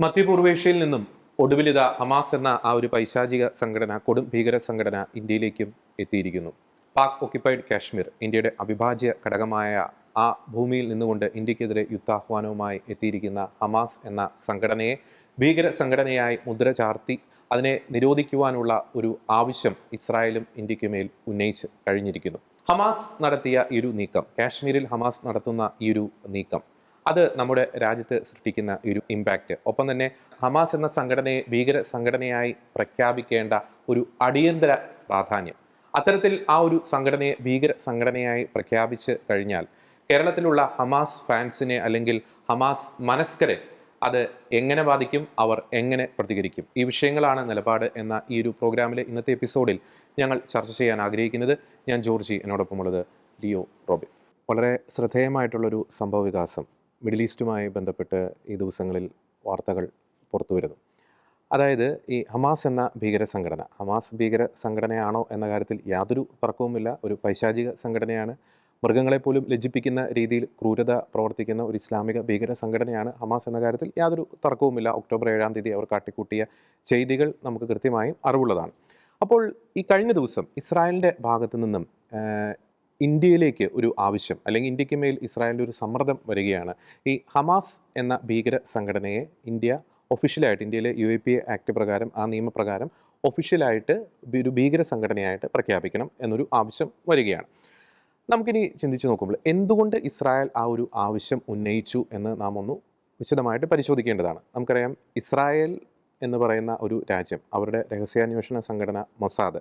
മധ്യപൂർവേഷ്യയിൽ നിന്നും ഒടുവിലിത ഹമാസ് എന്ന ആ ഒരു പൈശാചിക സംഘടന കൊടും ഭീകര സംഘടന ഇന്ത്യയിലേക്കും എത്തിയിരിക്കുന്നു. പാക് ഒക്യുപ്പൈഡ് കാശ്മീർ ഇന്ത്യയുടെ അവിഭാജ്യ ഘടകമായ ആ ഭൂമിയിൽ നിന്നുകൊണ്ട് ഇന്ത്യക്കെതിരെ യുദ്ധാഹ്വാനവുമായി എത്തിയിരിക്കുന്ന ഹമാസ് എന്ന സംഘടനയെ ഭീകര സംഘടനയായി മുദ്ര ചാർത്തി അതിനെ നിരോധിക്കുവാനുള്ള ഒരു ആവശ്യം ഇസ്രായേലും ഇന്ത്യക്കുമേൽ ഉന്നയിച്ച് കഴിഞ്ഞിരിക്കുന്നു. ഹമാസ് നടത്തിയ ഈ ഒരു നീക്കം കാശ്മീരിൽ ഹമാസ് നടത്തുന്ന ഈ ഒരു നീക്കം അത് നമ്മുടെ രാജ്യത്ത് സൃഷ്ടിക്കുന്ന ഒരു ഇമ്പാക്റ്റ് ഒപ്പം തന്നെ ഹമാസ് എന്ന സംഘടനയെ ഭീകര സംഘടനയായി പ്രഖ്യാപിക്കേണ്ട ഒരു അടിയന്തര പ്രാധാന്യം. അത്തരത്തിൽ ആ ഒരു സംഘടനയെ ഭീകര സംഘടനയായി പ്രഖ്യാപിച്ച് കഴിഞ്ഞാൽ കേരളത്തിലുള്ള ഹമാസ് ഫാൻസിനെ അല്ലെങ്കിൽ ഹമാസ് മനസ്കരെ അത് എങ്ങനെ ബാധിക്കും അവർ എങ്ങനെ പ്രതികരിക്കും? ഈ വിഷയങ്ങളാണ് നിലപാട് എന്ന ഈ ഒരു പ്രോഗ്രാമിലെ ഇന്നത്തെ എപ്പിസോഡിൽ ഞങ്ങൾ ചർച്ച ചെയ്യാൻ ആഗ്രഹിക്കുന്നത് ഞാൻ ജോർജി എന്നോടൊപ്പമുള്ളത് ലിയോ റോബിൻ. വളരെ ശ്രദ്ധേയമായിട്ടുള്ളൊരു സംഭവ വികാസം മിഡിൽ ഈസ്റ്റുമായി ബന്ധപ്പെട്ട് ഈ ദിവസങ്ങളിൽ വാർത്തകൾ പുറത്തു വരുന്നു. അതായത് ഈ ഹമാസ് എന്ന ഭീകര സംഘടന ഹമാസ് ഭീകര സംഘടനയാണോ എന്ന കാര്യത്തിൽ യാതൊരു തർക്കവുമില്ല. ഒരു പൈശാചിക സംഘടനയാണ്. മൃഗങ്ങളെ പോലും ലജ്ജിപ്പിക്കുന്ന രീതിയിൽ ക്രൂരത പ്രവർത്തിക്കുന്ന ഒരു ഇസ്ലാമിക ഭീകര സംഘടനയാണ് ഹമാസ് എന്ന കാര്യത്തിൽ യാതൊരു തർക്കവുമില്ല. ഒക്ടോബർ ഏഴാം തീയതി അവർ കാട്ടിക്കൂട്ടിയ ചെയ്തികൾ നമുക്ക് കൃത്യമായും അറിവുള്ളതാണ്. അപ്പോൾ ഈ കഴിഞ്ഞ ദിവസം ഇസ്രായേലിന്റെ ഭാഗത്തു നിന്നും ഇന്ത്യയിലേക്ക് ഒരു ആവശ്യം അല്ലെങ്കിൽ ഇന്ത്യയ്ക്ക് മേൽ ഇസ്രായേലിന്റെ ഒരു സമ്മർദ്ദം വരികയാണ്. ഈ ഹമാസ് എന്ന ഭീകര സംഘടനയെ ഇന്ത്യ ഒഫീഷ്യലായിട്ട് ഇന്ത്യയിലെ U A P A act പ്രകാരം ആ നിയമപ്രകാരം ഒഫീഷ്യലായിട്ട് ഒരു ഭീകര സംഘടനയായിട്ട് പ്രഖ്യാപിക്കണം എന്നൊരു ആവശ്യം വരികയാണ്. നമുക്കിനി ചിന്തിച്ചു നോക്കുമ്പോൾ എന്തുകൊണ്ട് ഇസ്രായേൽ ആ ഒരു ആവശ്യം ഉന്നയിച്ചു എന്ന് നാം ഒന്ന് വിശദമായിട്ട് പരിശോധിക്കേണ്ടതാണ്. നമുക്കറിയാം ഇസ്രായേൽ എന്ന് പറയുന്ന ഒരു രാജ്യം അവരുടെ രഹസ്യാന്വേഷണ സംഘടന മൊസാദ്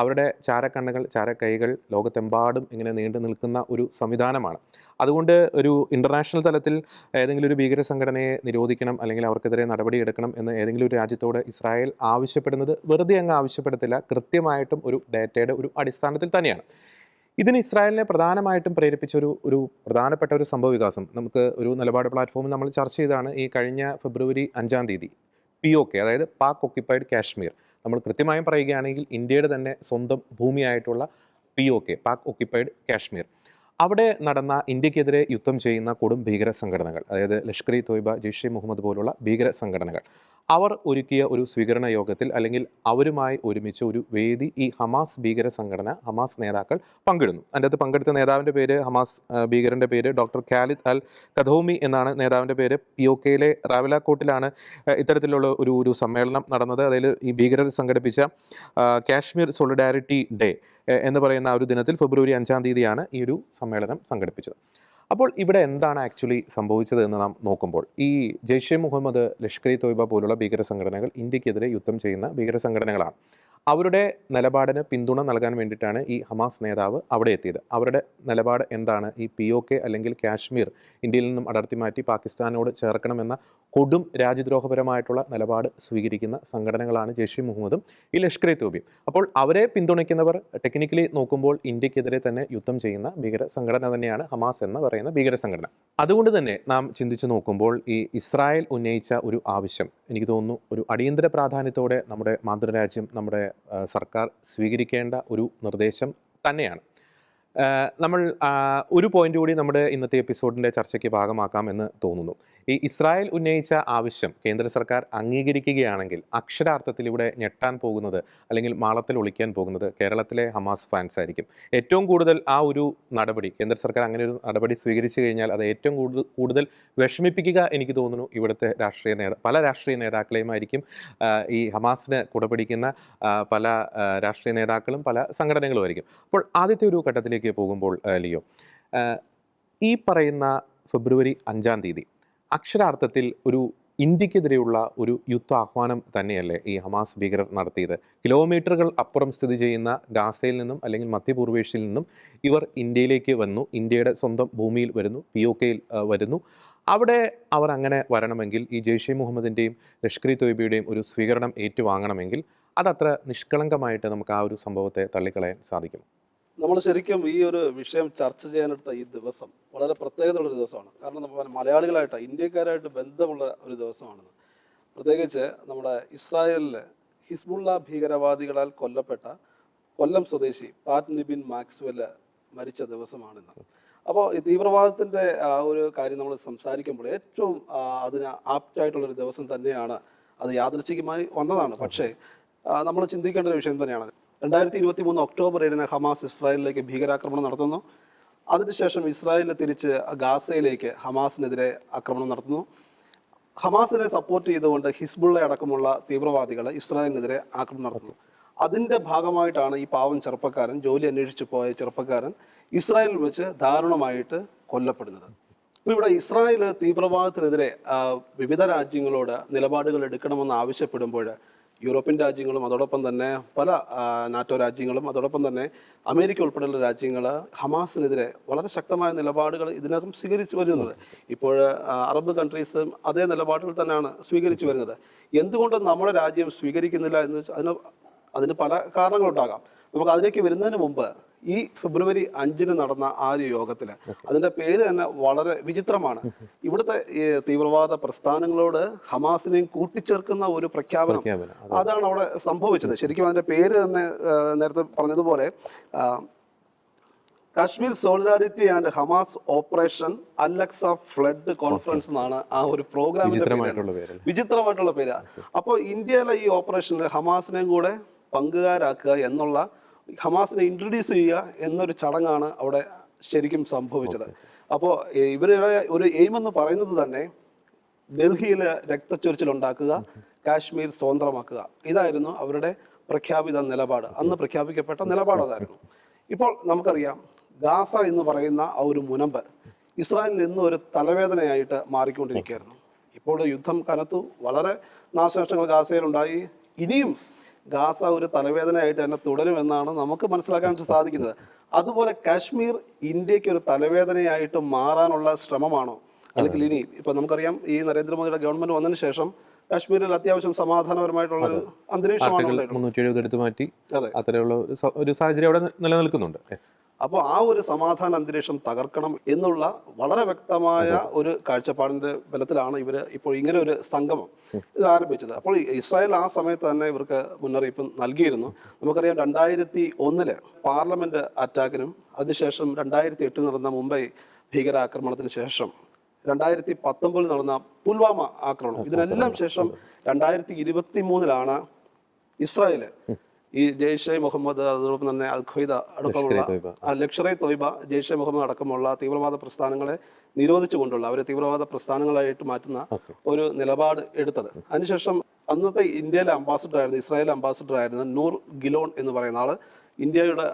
അവരുടെ ചാരക്കണ്ണുകൾ ചാരക്കൈകൾ ലോകത്തെമ്പാടും ഇങ്ങനെ നീണ്ടു നിൽക്കുന്ന ഒരു സംവിധാനമാണ്. അതുകൊണ്ട് ഒരു ഇന്റർനാഷണൽ തലത്തിൽ ഏതെങ്കിലും ഒരു ഭീകര സംഘടനയെ നിരോധിക്കണം അല്ലെങ്കിൽ അവർക്കെതിരെ നടപടിയെടുക്കണം എന്ന് ഏതെങ്കിലും ഒരു രാജ്യത്തോട് ഇസ്രായേൽ ആവശ്യപ്പെടുന്നത് വെറുതെ അങ്ങ് ആവശ്യപ്പെടത്തില്ല കൃത്യമായിട്ടും ഒരു ഡേറ്റയുടെ ഒരു അടിസ്ഥാനത്തിൽ തന്നെയാണ്. ഇതിന് ഇസ്രായേലിനെ പ്രധാനമായിട്ടും പ്രേരിപ്പിച്ച ഒരു ഒരു പ്രധാനപ്പെട്ട ഒരു സംഭവ വികാസം. നമുക്ക് ഒരു നിലപാട് പ്ലാറ്റ്ഫോമിൽ നമ്മൾ ചർച്ച ചെയ്താണ് ഈ കഴിഞ്ഞ ഫെബ്രുവരി അഞ്ചാം തീയതി. പി ഒ കെ അതായത് പാക് ഒക്യുപ്പൈഡ് കാശ്മീർ. നമ്മൾ കൃത്യമായും പറയുകയാണെങ്കിൽ ഇന്ത്യയുടെ തന്നെ സ്വന്തം ഭൂമിയായിട്ടുള്ള P O K Pak occupied Kashmir അവിടെ നടന്ന ഇന്ത്യക്കെതിരെ യുദ്ധം ചെയ്യുന്ന കൊടും ഭീകര സംഘടനകൾ അതായത് ലഷ്കർ ഇ തോയ്ബ ജെയ്ഷെ മുഹമ്മദ് പോലുള്ള ഭീകര സംഘടനകൾ അവർ ഒരുക്കിയ ഒരു സ്വീകരണ യോഗത്തിൽ അല്ലെങ്കിൽ അവരുമായി ഒരുമിച്ച് ഒരു വേദി ഈ ഹമാസ് ഭീകര സംഘടന ഹമാസ് നേതാക്കൾ പങ്കിടുന്നു. അതിന്റെ അകത്ത് പങ്കെടുത്ത നേതാവിന്റെ പേര് ഹമാസ് ഭീകരന്റെ പേര് ഡോക്ടർ ഖാലിദ് അൽ കഥോമി എന്നാണ് നേതാവിന്റെ പേര്. പി ഒ കെയിലെ റാവലാക്കോട്ടിലാണ് ഇത്തരത്തിലുള്ള ഒരു ഒരു സമ്മേളനം നടന്നത്. അതിൽ ഈ ഭീകരർ സംഘടിപ്പിച്ച കാശ്മീർ സോളിഡാരിറ്റി ഡേ എന്ന് പറയുന്ന ആ ഒരു ദിനത്തിൽ ഫെബ്രുവരി അഞ്ചാം തീയതിയാണ് ഈ ഒരു സമ്മേളനം സംഘടിപ്പിച്ചത്. അപ്പോൾ ഇവിടെ എന്താണ് ആക്ച്വലി സംഭവിച്ചത് എന്ന് നാം നോക്കുമ്പോൾ ഈ ജെയ്ഷെ മുഹമ്മദ് ലഷ്കർ ഇ തോയ്ബ പോലുള്ള ഭീകര സംഘടനകൾ ഇന്ത്യക്കെതിരെ യുദ്ധം ചെയ്യുന്ന ഭീകര സംഘടനകളാണ് അവരുടെ നിലപാടിന് പിന്തുണ നൽകാൻ വേണ്ടിയിട്ടാണ് ഈ ഹമാസ് നേതാവ് അവിടെ എത്തിയത്. അവരുടെ നിലപാട് എന്താണ്? ഈ പി ഒ കെ അല്ലെങ്കിൽ കാശ്മീർ ഇന്ത്യയിൽ നിന്നും അടർത്തി മാറ്റി പാകിസ്ഥാനോട് ചേർക്കണമെന്ന കൊടും രാജ്യദ്രോഹപരമായിട്ടുള്ള നിലപാട് സ്വീകരിക്കുന്ന സംഘടനകളാണ് ജെയ്ഷെ മുഹമ്മദും ഈ ലഷ്കർ ഇ തോബിയും. അപ്പോൾ അവരെ പിന്തുണയ്ക്കുന്നവർ ടെക്നിക്കലി നോക്കുമ്പോൾ ഇന്ത്യക്കെതിരെ തന്നെ യുദ്ധം ചെയ്യുന്ന ഭീകര സംഘടന തന്നെയാണ് ഹമാസ് എന്ന് പറയുന്ന ഭീകര സംഘടന. അതുകൊണ്ട് തന്നെ നാം ചിന്തിച്ചു നോക്കുമ്പോൾ ഈ ഇസ്രായേൽ ഉന്നയിച്ച ഒരു ആവശ്യം എനിക്ക് തോന്നുന്നു ഒരു അടിയന്തര പ്രാധാന്യത്തോടെ നമ്മുടെ മാതൃരാജ്യം നമ്മുടെ സർക്കാർ സ്വീകരിക്കേണ്ട ഒരു നിർദ്ദേശം തന്നെയാണ്. നമ്മൾ ഒരു പോയിന്റ് കൂടി നമ്മുടെ ഇന്നത്തെ എപ്പിസോഡിന്റെ ചർച്ചയ്ക്ക് ഭാഗമാക്കാം എന്ന് തോന്നുന്നു. ഈ ഇസ്രായേൽ ഉന്നയിച്ച ആവശ്യം കേന്ദ്ര സർക്കാർ അംഗീകരിക്കുകയാണെങ്കിൽ അക്ഷരാർത്ഥത്തിൽ ഇവിടെ ഞെട്ടാൻ പോകുന്നത് അല്ലെങ്കിൽ മാളത്തിൽ ഒളിക്കാൻ പോകുന്നത് കേരളത്തിലെ ഹമാസ് ഫാൻസ് ആയിരിക്കും. ഏറ്റവും കൂടുതൽ ആ ഒരു നടപടി കേന്ദ്ര സർക്കാർ അങ്ങനെ ഒരു നടപടി സ്വീകരിച്ചു കഴിഞ്ഞാൽ അത് ഏറ്റവും കൂടുതൽ കൂടുതൽ വിഷമിപ്പിക്കുക എനിക്ക് തോന്നുന്നു ഇവിടുത്തെ രാഷ്ട്രീയ നേതാ പല രാഷ്ട്രീയ നേതാക്കളെയും ആയിരിക്കും ഈ ഹമാസിന് കുടപിടിക്കുന്ന പല രാഷ്ട്രീയ നേതാക്കളും പല സംഘടനകളും ആയിരിക്കും അപ്പോൾ ആദ്യത്തെ ഒരു ഘട്ടത്തിലേക്ക് പോകുമ്പോൾ ലിയോ ഈ പറയുന്ന ഫെബ്രുവരി അഞ്ചാം തീയതി അക്ഷരാർത്ഥത്തിൽ ഒരു ഇന്ത്യക്കെതിരെയുള്ള ഒരു യുദ്ധ ആഹ്വാനം തന്നെയല്ലേ ഈ ഹമാസ് ഭീകരർ നടത്തിയത്? കിലോമീറ്ററുകൾ അപ്പുറം സ്ഥിതി ചെയ്യുന്ന ഗാസയിൽ നിന്നും അല്ലെങ്കിൽ മധ്യപൂർവേഷ്യയിൽ നിന്നും ഇവർ ഇന്ത്യയിലേക്ക് വന്നു. ഇന്ത്യയുടെ സ്വന്തം ഭൂമിയിൽ വരുന്നു. പി ഒ കെയിൽ വരുന്നു. അവിടെ അവർ അങ്ങനെ വരണമെങ്കിൽ ഈ ജെയ്ഷെ മുഹമ്മദിന്റെയും ലഷ്കർ തോയ്ബയുടെയും ഒരു സ്വീകരണം ഏറ്റുവാങ്ങണമെങ്കിൽ അതത്ര നിഷ്കളങ്കമായിട്ട് നമുക്ക് ആ ഒരു സംഭവത്തെ തള്ളിക്കളയാൻ സാധിക്കും നമ്മൾ ശരിക്കും ഈ ഒരു വിഷയം ചർച്ച ചെയ്യാനെടുത്ത ഈ ദിവസം വളരെ പ്രത്യേകതയുള്ള ഒരു ദിവസമാണ്. കാരണം നമ്മൾ മലയാളികളായിട്ട് ഇന്ത്യക്കാരായിട്ട് ബന്ധമുള്ള ഒരു ദിവസമാണെന്ന് പ്രത്യേകിച്ച് നമ്മുടെ ഇസ്രായേലിലെ ഹിസ്ബുള്ള ഭീകരവാദികളാൽ കൊല്ലപ്പെട്ട കൊല്ലം സ്വദേശി പാറ്റ് നിബിൻ മാക്സ്വെൽ മരിച്ച ദിവസമാണിന്ന് അപ്പോൾ ഈ തീവ്രവാദത്തിന്റെ ആ ഒരു കാര്യം നമ്മൾ സംസാരിക്കുമ്പോൾ ഏറ്റവും അതിന് ആപ്റ്റായിട്ടുള്ള ഒരു ദിവസം തന്നെയാണ് അത് യാദൃച്ഛികമായി വന്നതാണ്. പക്ഷേ നമ്മൾ ചിന്തിക്കേണ്ട ഒരു വിഷയം തന്നെയാണ്. രണ്ടായിരത്തി ഇരുപത്തി മൂന്ന് ഒക്ടോബർ ഏഴിന് ഹമാസ് ഇസ്രായേലിലേക്ക് ഭീകരാക്രമണം നടത്തുന്നു. അതിനുശേഷം ഇസ്രായേലിൽ തിരിച്ച് ഗാസയിലേക്ക് ഹമാസിനെതിരെ ആക്രമണം നടത്തുന്നു. ഹമാസിനെ സപ്പോർട്ട് ചെയ്തുകൊണ്ട് ഹിസ്ബുള്ള അടക്കമുള്ള തീവ്രവാദികൾ ഇസ്രായേലിനെതിരെ ആക്രമണം നടത്തുന്നു. അതിന്റെ ഭാഗമായിട്ടാണ് ഈ പാവം ചെറുപ്പക്കാരൻ ജോലി അന്വേഷിച്ചു പോയ ചെറുപ്പക്കാരൻ ഇസ്രായേലിൽ വെച്ച് ദാരുണമായിട്ട് കൊല്ലപ്പെടുന്നത്. ഇവിടെ ഇസ്രായേൽ തീവ്രവാദത്തിനെതിരെ വിവിധ രാജ്യങ്ങളോട് നിലപാടുകൾ എടുക്കണമെന്ന് ആവശ്യപ്പെടുമ്പോൾ യൂറോപ്യൻ രാജ്യങ്ങളും അതോടൊപ്പം തന്നെ പല നാറ്റോ രാജ്യങ്ങളും അതോടൊപ്പം തന്നെ അമേരിക്ക ഉൾപ്പെടെയുള്ള രാജ്യങ്ങൾ ഹമാസിനെതിരെ വളരെ ശക്തമായ നിലപാടുകൾ ഇതിനകം സ്വീകരിച്ചു വരുന്നത്. ഇപ്പോൾ അറബ് കൺട്രീസും അതേ നിലപാടുകൾ തന്നെയാണ് സ്വീകരിച്ചു വരുന്നത്. എന്തുകൊണ്ട് നമ്മുടെ രാജ്യം സ്വീകരിക്കുന്നില്ല എന്ന് വെച്ചാൽ അതിന് അതിന് പല കാരണങ്ങളുണ്ടാകാം. നമുക്ക് അതിലേക്ക് വരുന്നതിന് മുമ്പ് ഈ ഫെബ്രുവരി അഞ്ചിന് നടന്ന ആ ഒരു യോഗത്തിൽ അതിന്റെ പേര് തന്നെ വളരെ വിചിത്രമാണ്. ഇവിടുത്തെ ഈ തീവ്രവാദ പ്രസ്ഥാനങ്ങളോട് ഹമാസിനെയും കൂട്ടിച്ചേർക്കുന്ന ഒരു പ്രഖ്യാപനം. അതാണ് അവിടെ സംഭവിച്ചത്. ശരിക്കും അതിന്റെ പേര് തന്നെ നേരത്തെ പറഞ്ഞതുപോലെ Kashmir solidarity and Hamas operation Al Aqsa flood conference എന്നാണ് ആ ഒരു പ്രോഗ്രാമിന്റെ പേര്. വിചിത്രമായിട്ടുള്ള പേരാ അപ്പോൾ ഇന്ത്യയിലെ ഈ ഓപ്പറേഷനിൽ ഹമാസിനെയും കൂടെ പങ്കുകാരാക്കുക എന്നുള്ള ഹമാസിനെ ഇൻട്രൊഡ്യൂസ് ചെയ്യുക എന്നൊരു ചടങ്ങാണ് അവിടെ ശരിക്കും സംഭവിച്ചത്. അപ്പോൾ ഇവരുടെ ഒരു എയിം എന്ന് പറയുന്നത് തന്നെ ഡൽഹിയിൽ രക്തച്ചൊരിച്ചിൽ ഉണ്ടാക്കുക കാശ്മീർ സ്വതന്ത്രമാക്കുക. ഇതായിരുന്നു അവരുടെ പ്രഖ്യാപിത നിലപാട്. അന്ന് പ്രഖ്യാപിക്കപ്പെട്ട നിലപാട് അതായിരുന്നു. ഇപ്പോൾ നമുക്കറിയാം ഗാസ എന്ന് പറയുന്ന ആ ഒരു മുനമ്പ് ഇസ്രായേലിൽ ഇന്ന് ഒരു തലവേദനയായിട്ട് മാറിക്കൊണ്ടിരിക്കുകയായിരുന്നു. ഇപ്പോൾ യുദ്ധം കനത്തു വളരെ നാശനഷ്ടങ്ങൾ ഗാസയിലുണ്ടായി. ഇനിയും ഗാസ ഒരു തലവേദനയായിട്ട് തന്നെ തുടരുമെന്നാണ് നമുക്ക് മനസ്സിലാക്കാൻ സാധിക്കുന്നത്. അതുപോലെ കാശ്മീർ ഇന്ത്യയ്ക്ക് ഒരു തലവേദനയായിട്ട് മാറാനുള്ള ശ്രമമാണോ? അല്ലെങ്കിൽ ഇനി ഇപ്പൊ നമുക്കറിയാം ഈ നരേന്ദ്രമോദിയുടെ ഗവൺമെന്റ് വന്നതിന് ശേഷം കാശ്മീരിൽ അത്യാവശ്യം സമാധാനപരമായിട്ടുള്ള ഒരു അന്തരീക്ഷമാണ് മുന്നൂറ്റി എഴുപത് എടുത്തു മാറ്റി അതെ. അത്തരമുള്ള ഒരു സാഹചര്യം അവിടെ നിലനിൽക്കുന്നുണ്ട്. അപ്പോൾ ആ ഒരു സമാധാന അന്തരീക്ഷം തകർക്കണം എന്നുള്ള വളരെ വ്യക്തമായ ഒരു കാഴ്ചപ്പാടിന്റെ ബലത്തിലാണ് ഇവർ ഇപ്പോൾ ഇങ്ങനെ ഒരു സംഗമം ഇത് ആരംഭിച്ചത്. അപ്പോൾ ഇസ്രായേൽ ആ സമയത്ത് തന്നെ ഇവർക്ക് മുന്നറിയിപ്പ് നൽകിയിരുന്നു. നമുക്കറിയാം രണ്ടായിരത്തി ഒന്നിലെ പാർലമെന്റ് അറ്റാക്കിനും അതിനുശേഷം രണ്ടായിരത്തി എട്ടിൽ നടന്ന മുംബൈ ഭീകരാക്രമണത്തിന് ശേഷം രണ്ടായിരത്തി പത്തൊമ്പതിൽ നടന്ന പുൽവാമ ആക്രമണം. ഇതിനെല്ലാം ശേഷം രണ്ടായിരത്തി ഇരുപത്തി മൂന്നിലാണ് ഇസ്രായേൽ ഈ ജെയ്ഷെ മുഹമ്മദ് അതോടൊപ്പം തന്നെ അൽ ഖ്വയ്ദ അടക്കമുള്ള ലക്ഷറെ തോയ്ബ. ജെയ്ഷെ മുഹമ്മദ് അടക്കമുള്ള തീവ്രവാദ പ്രസ്ഥാനങ്ങളെ നിരോധിച്ചു കൊണ്ടുള്ള അവരെ തീവ്രവാദ പ്രസ്ഥാനങ്ങളായിട്ട് മാറ്റുന്ന ഒരു നിലപാട് എടുത്തത്. അതിനുശേഷം അന്നത്തെ ഇന്ത്യയിലെ അംബാസിഡർ ആയിരുന്നു ഇസ്രായേൽ അംബാസിഡർ ആയിരുന്ന നൂർ ഗിലോൺ എന്ന് പറയുന്ന ആൾ ഇന്ത്യയുടെ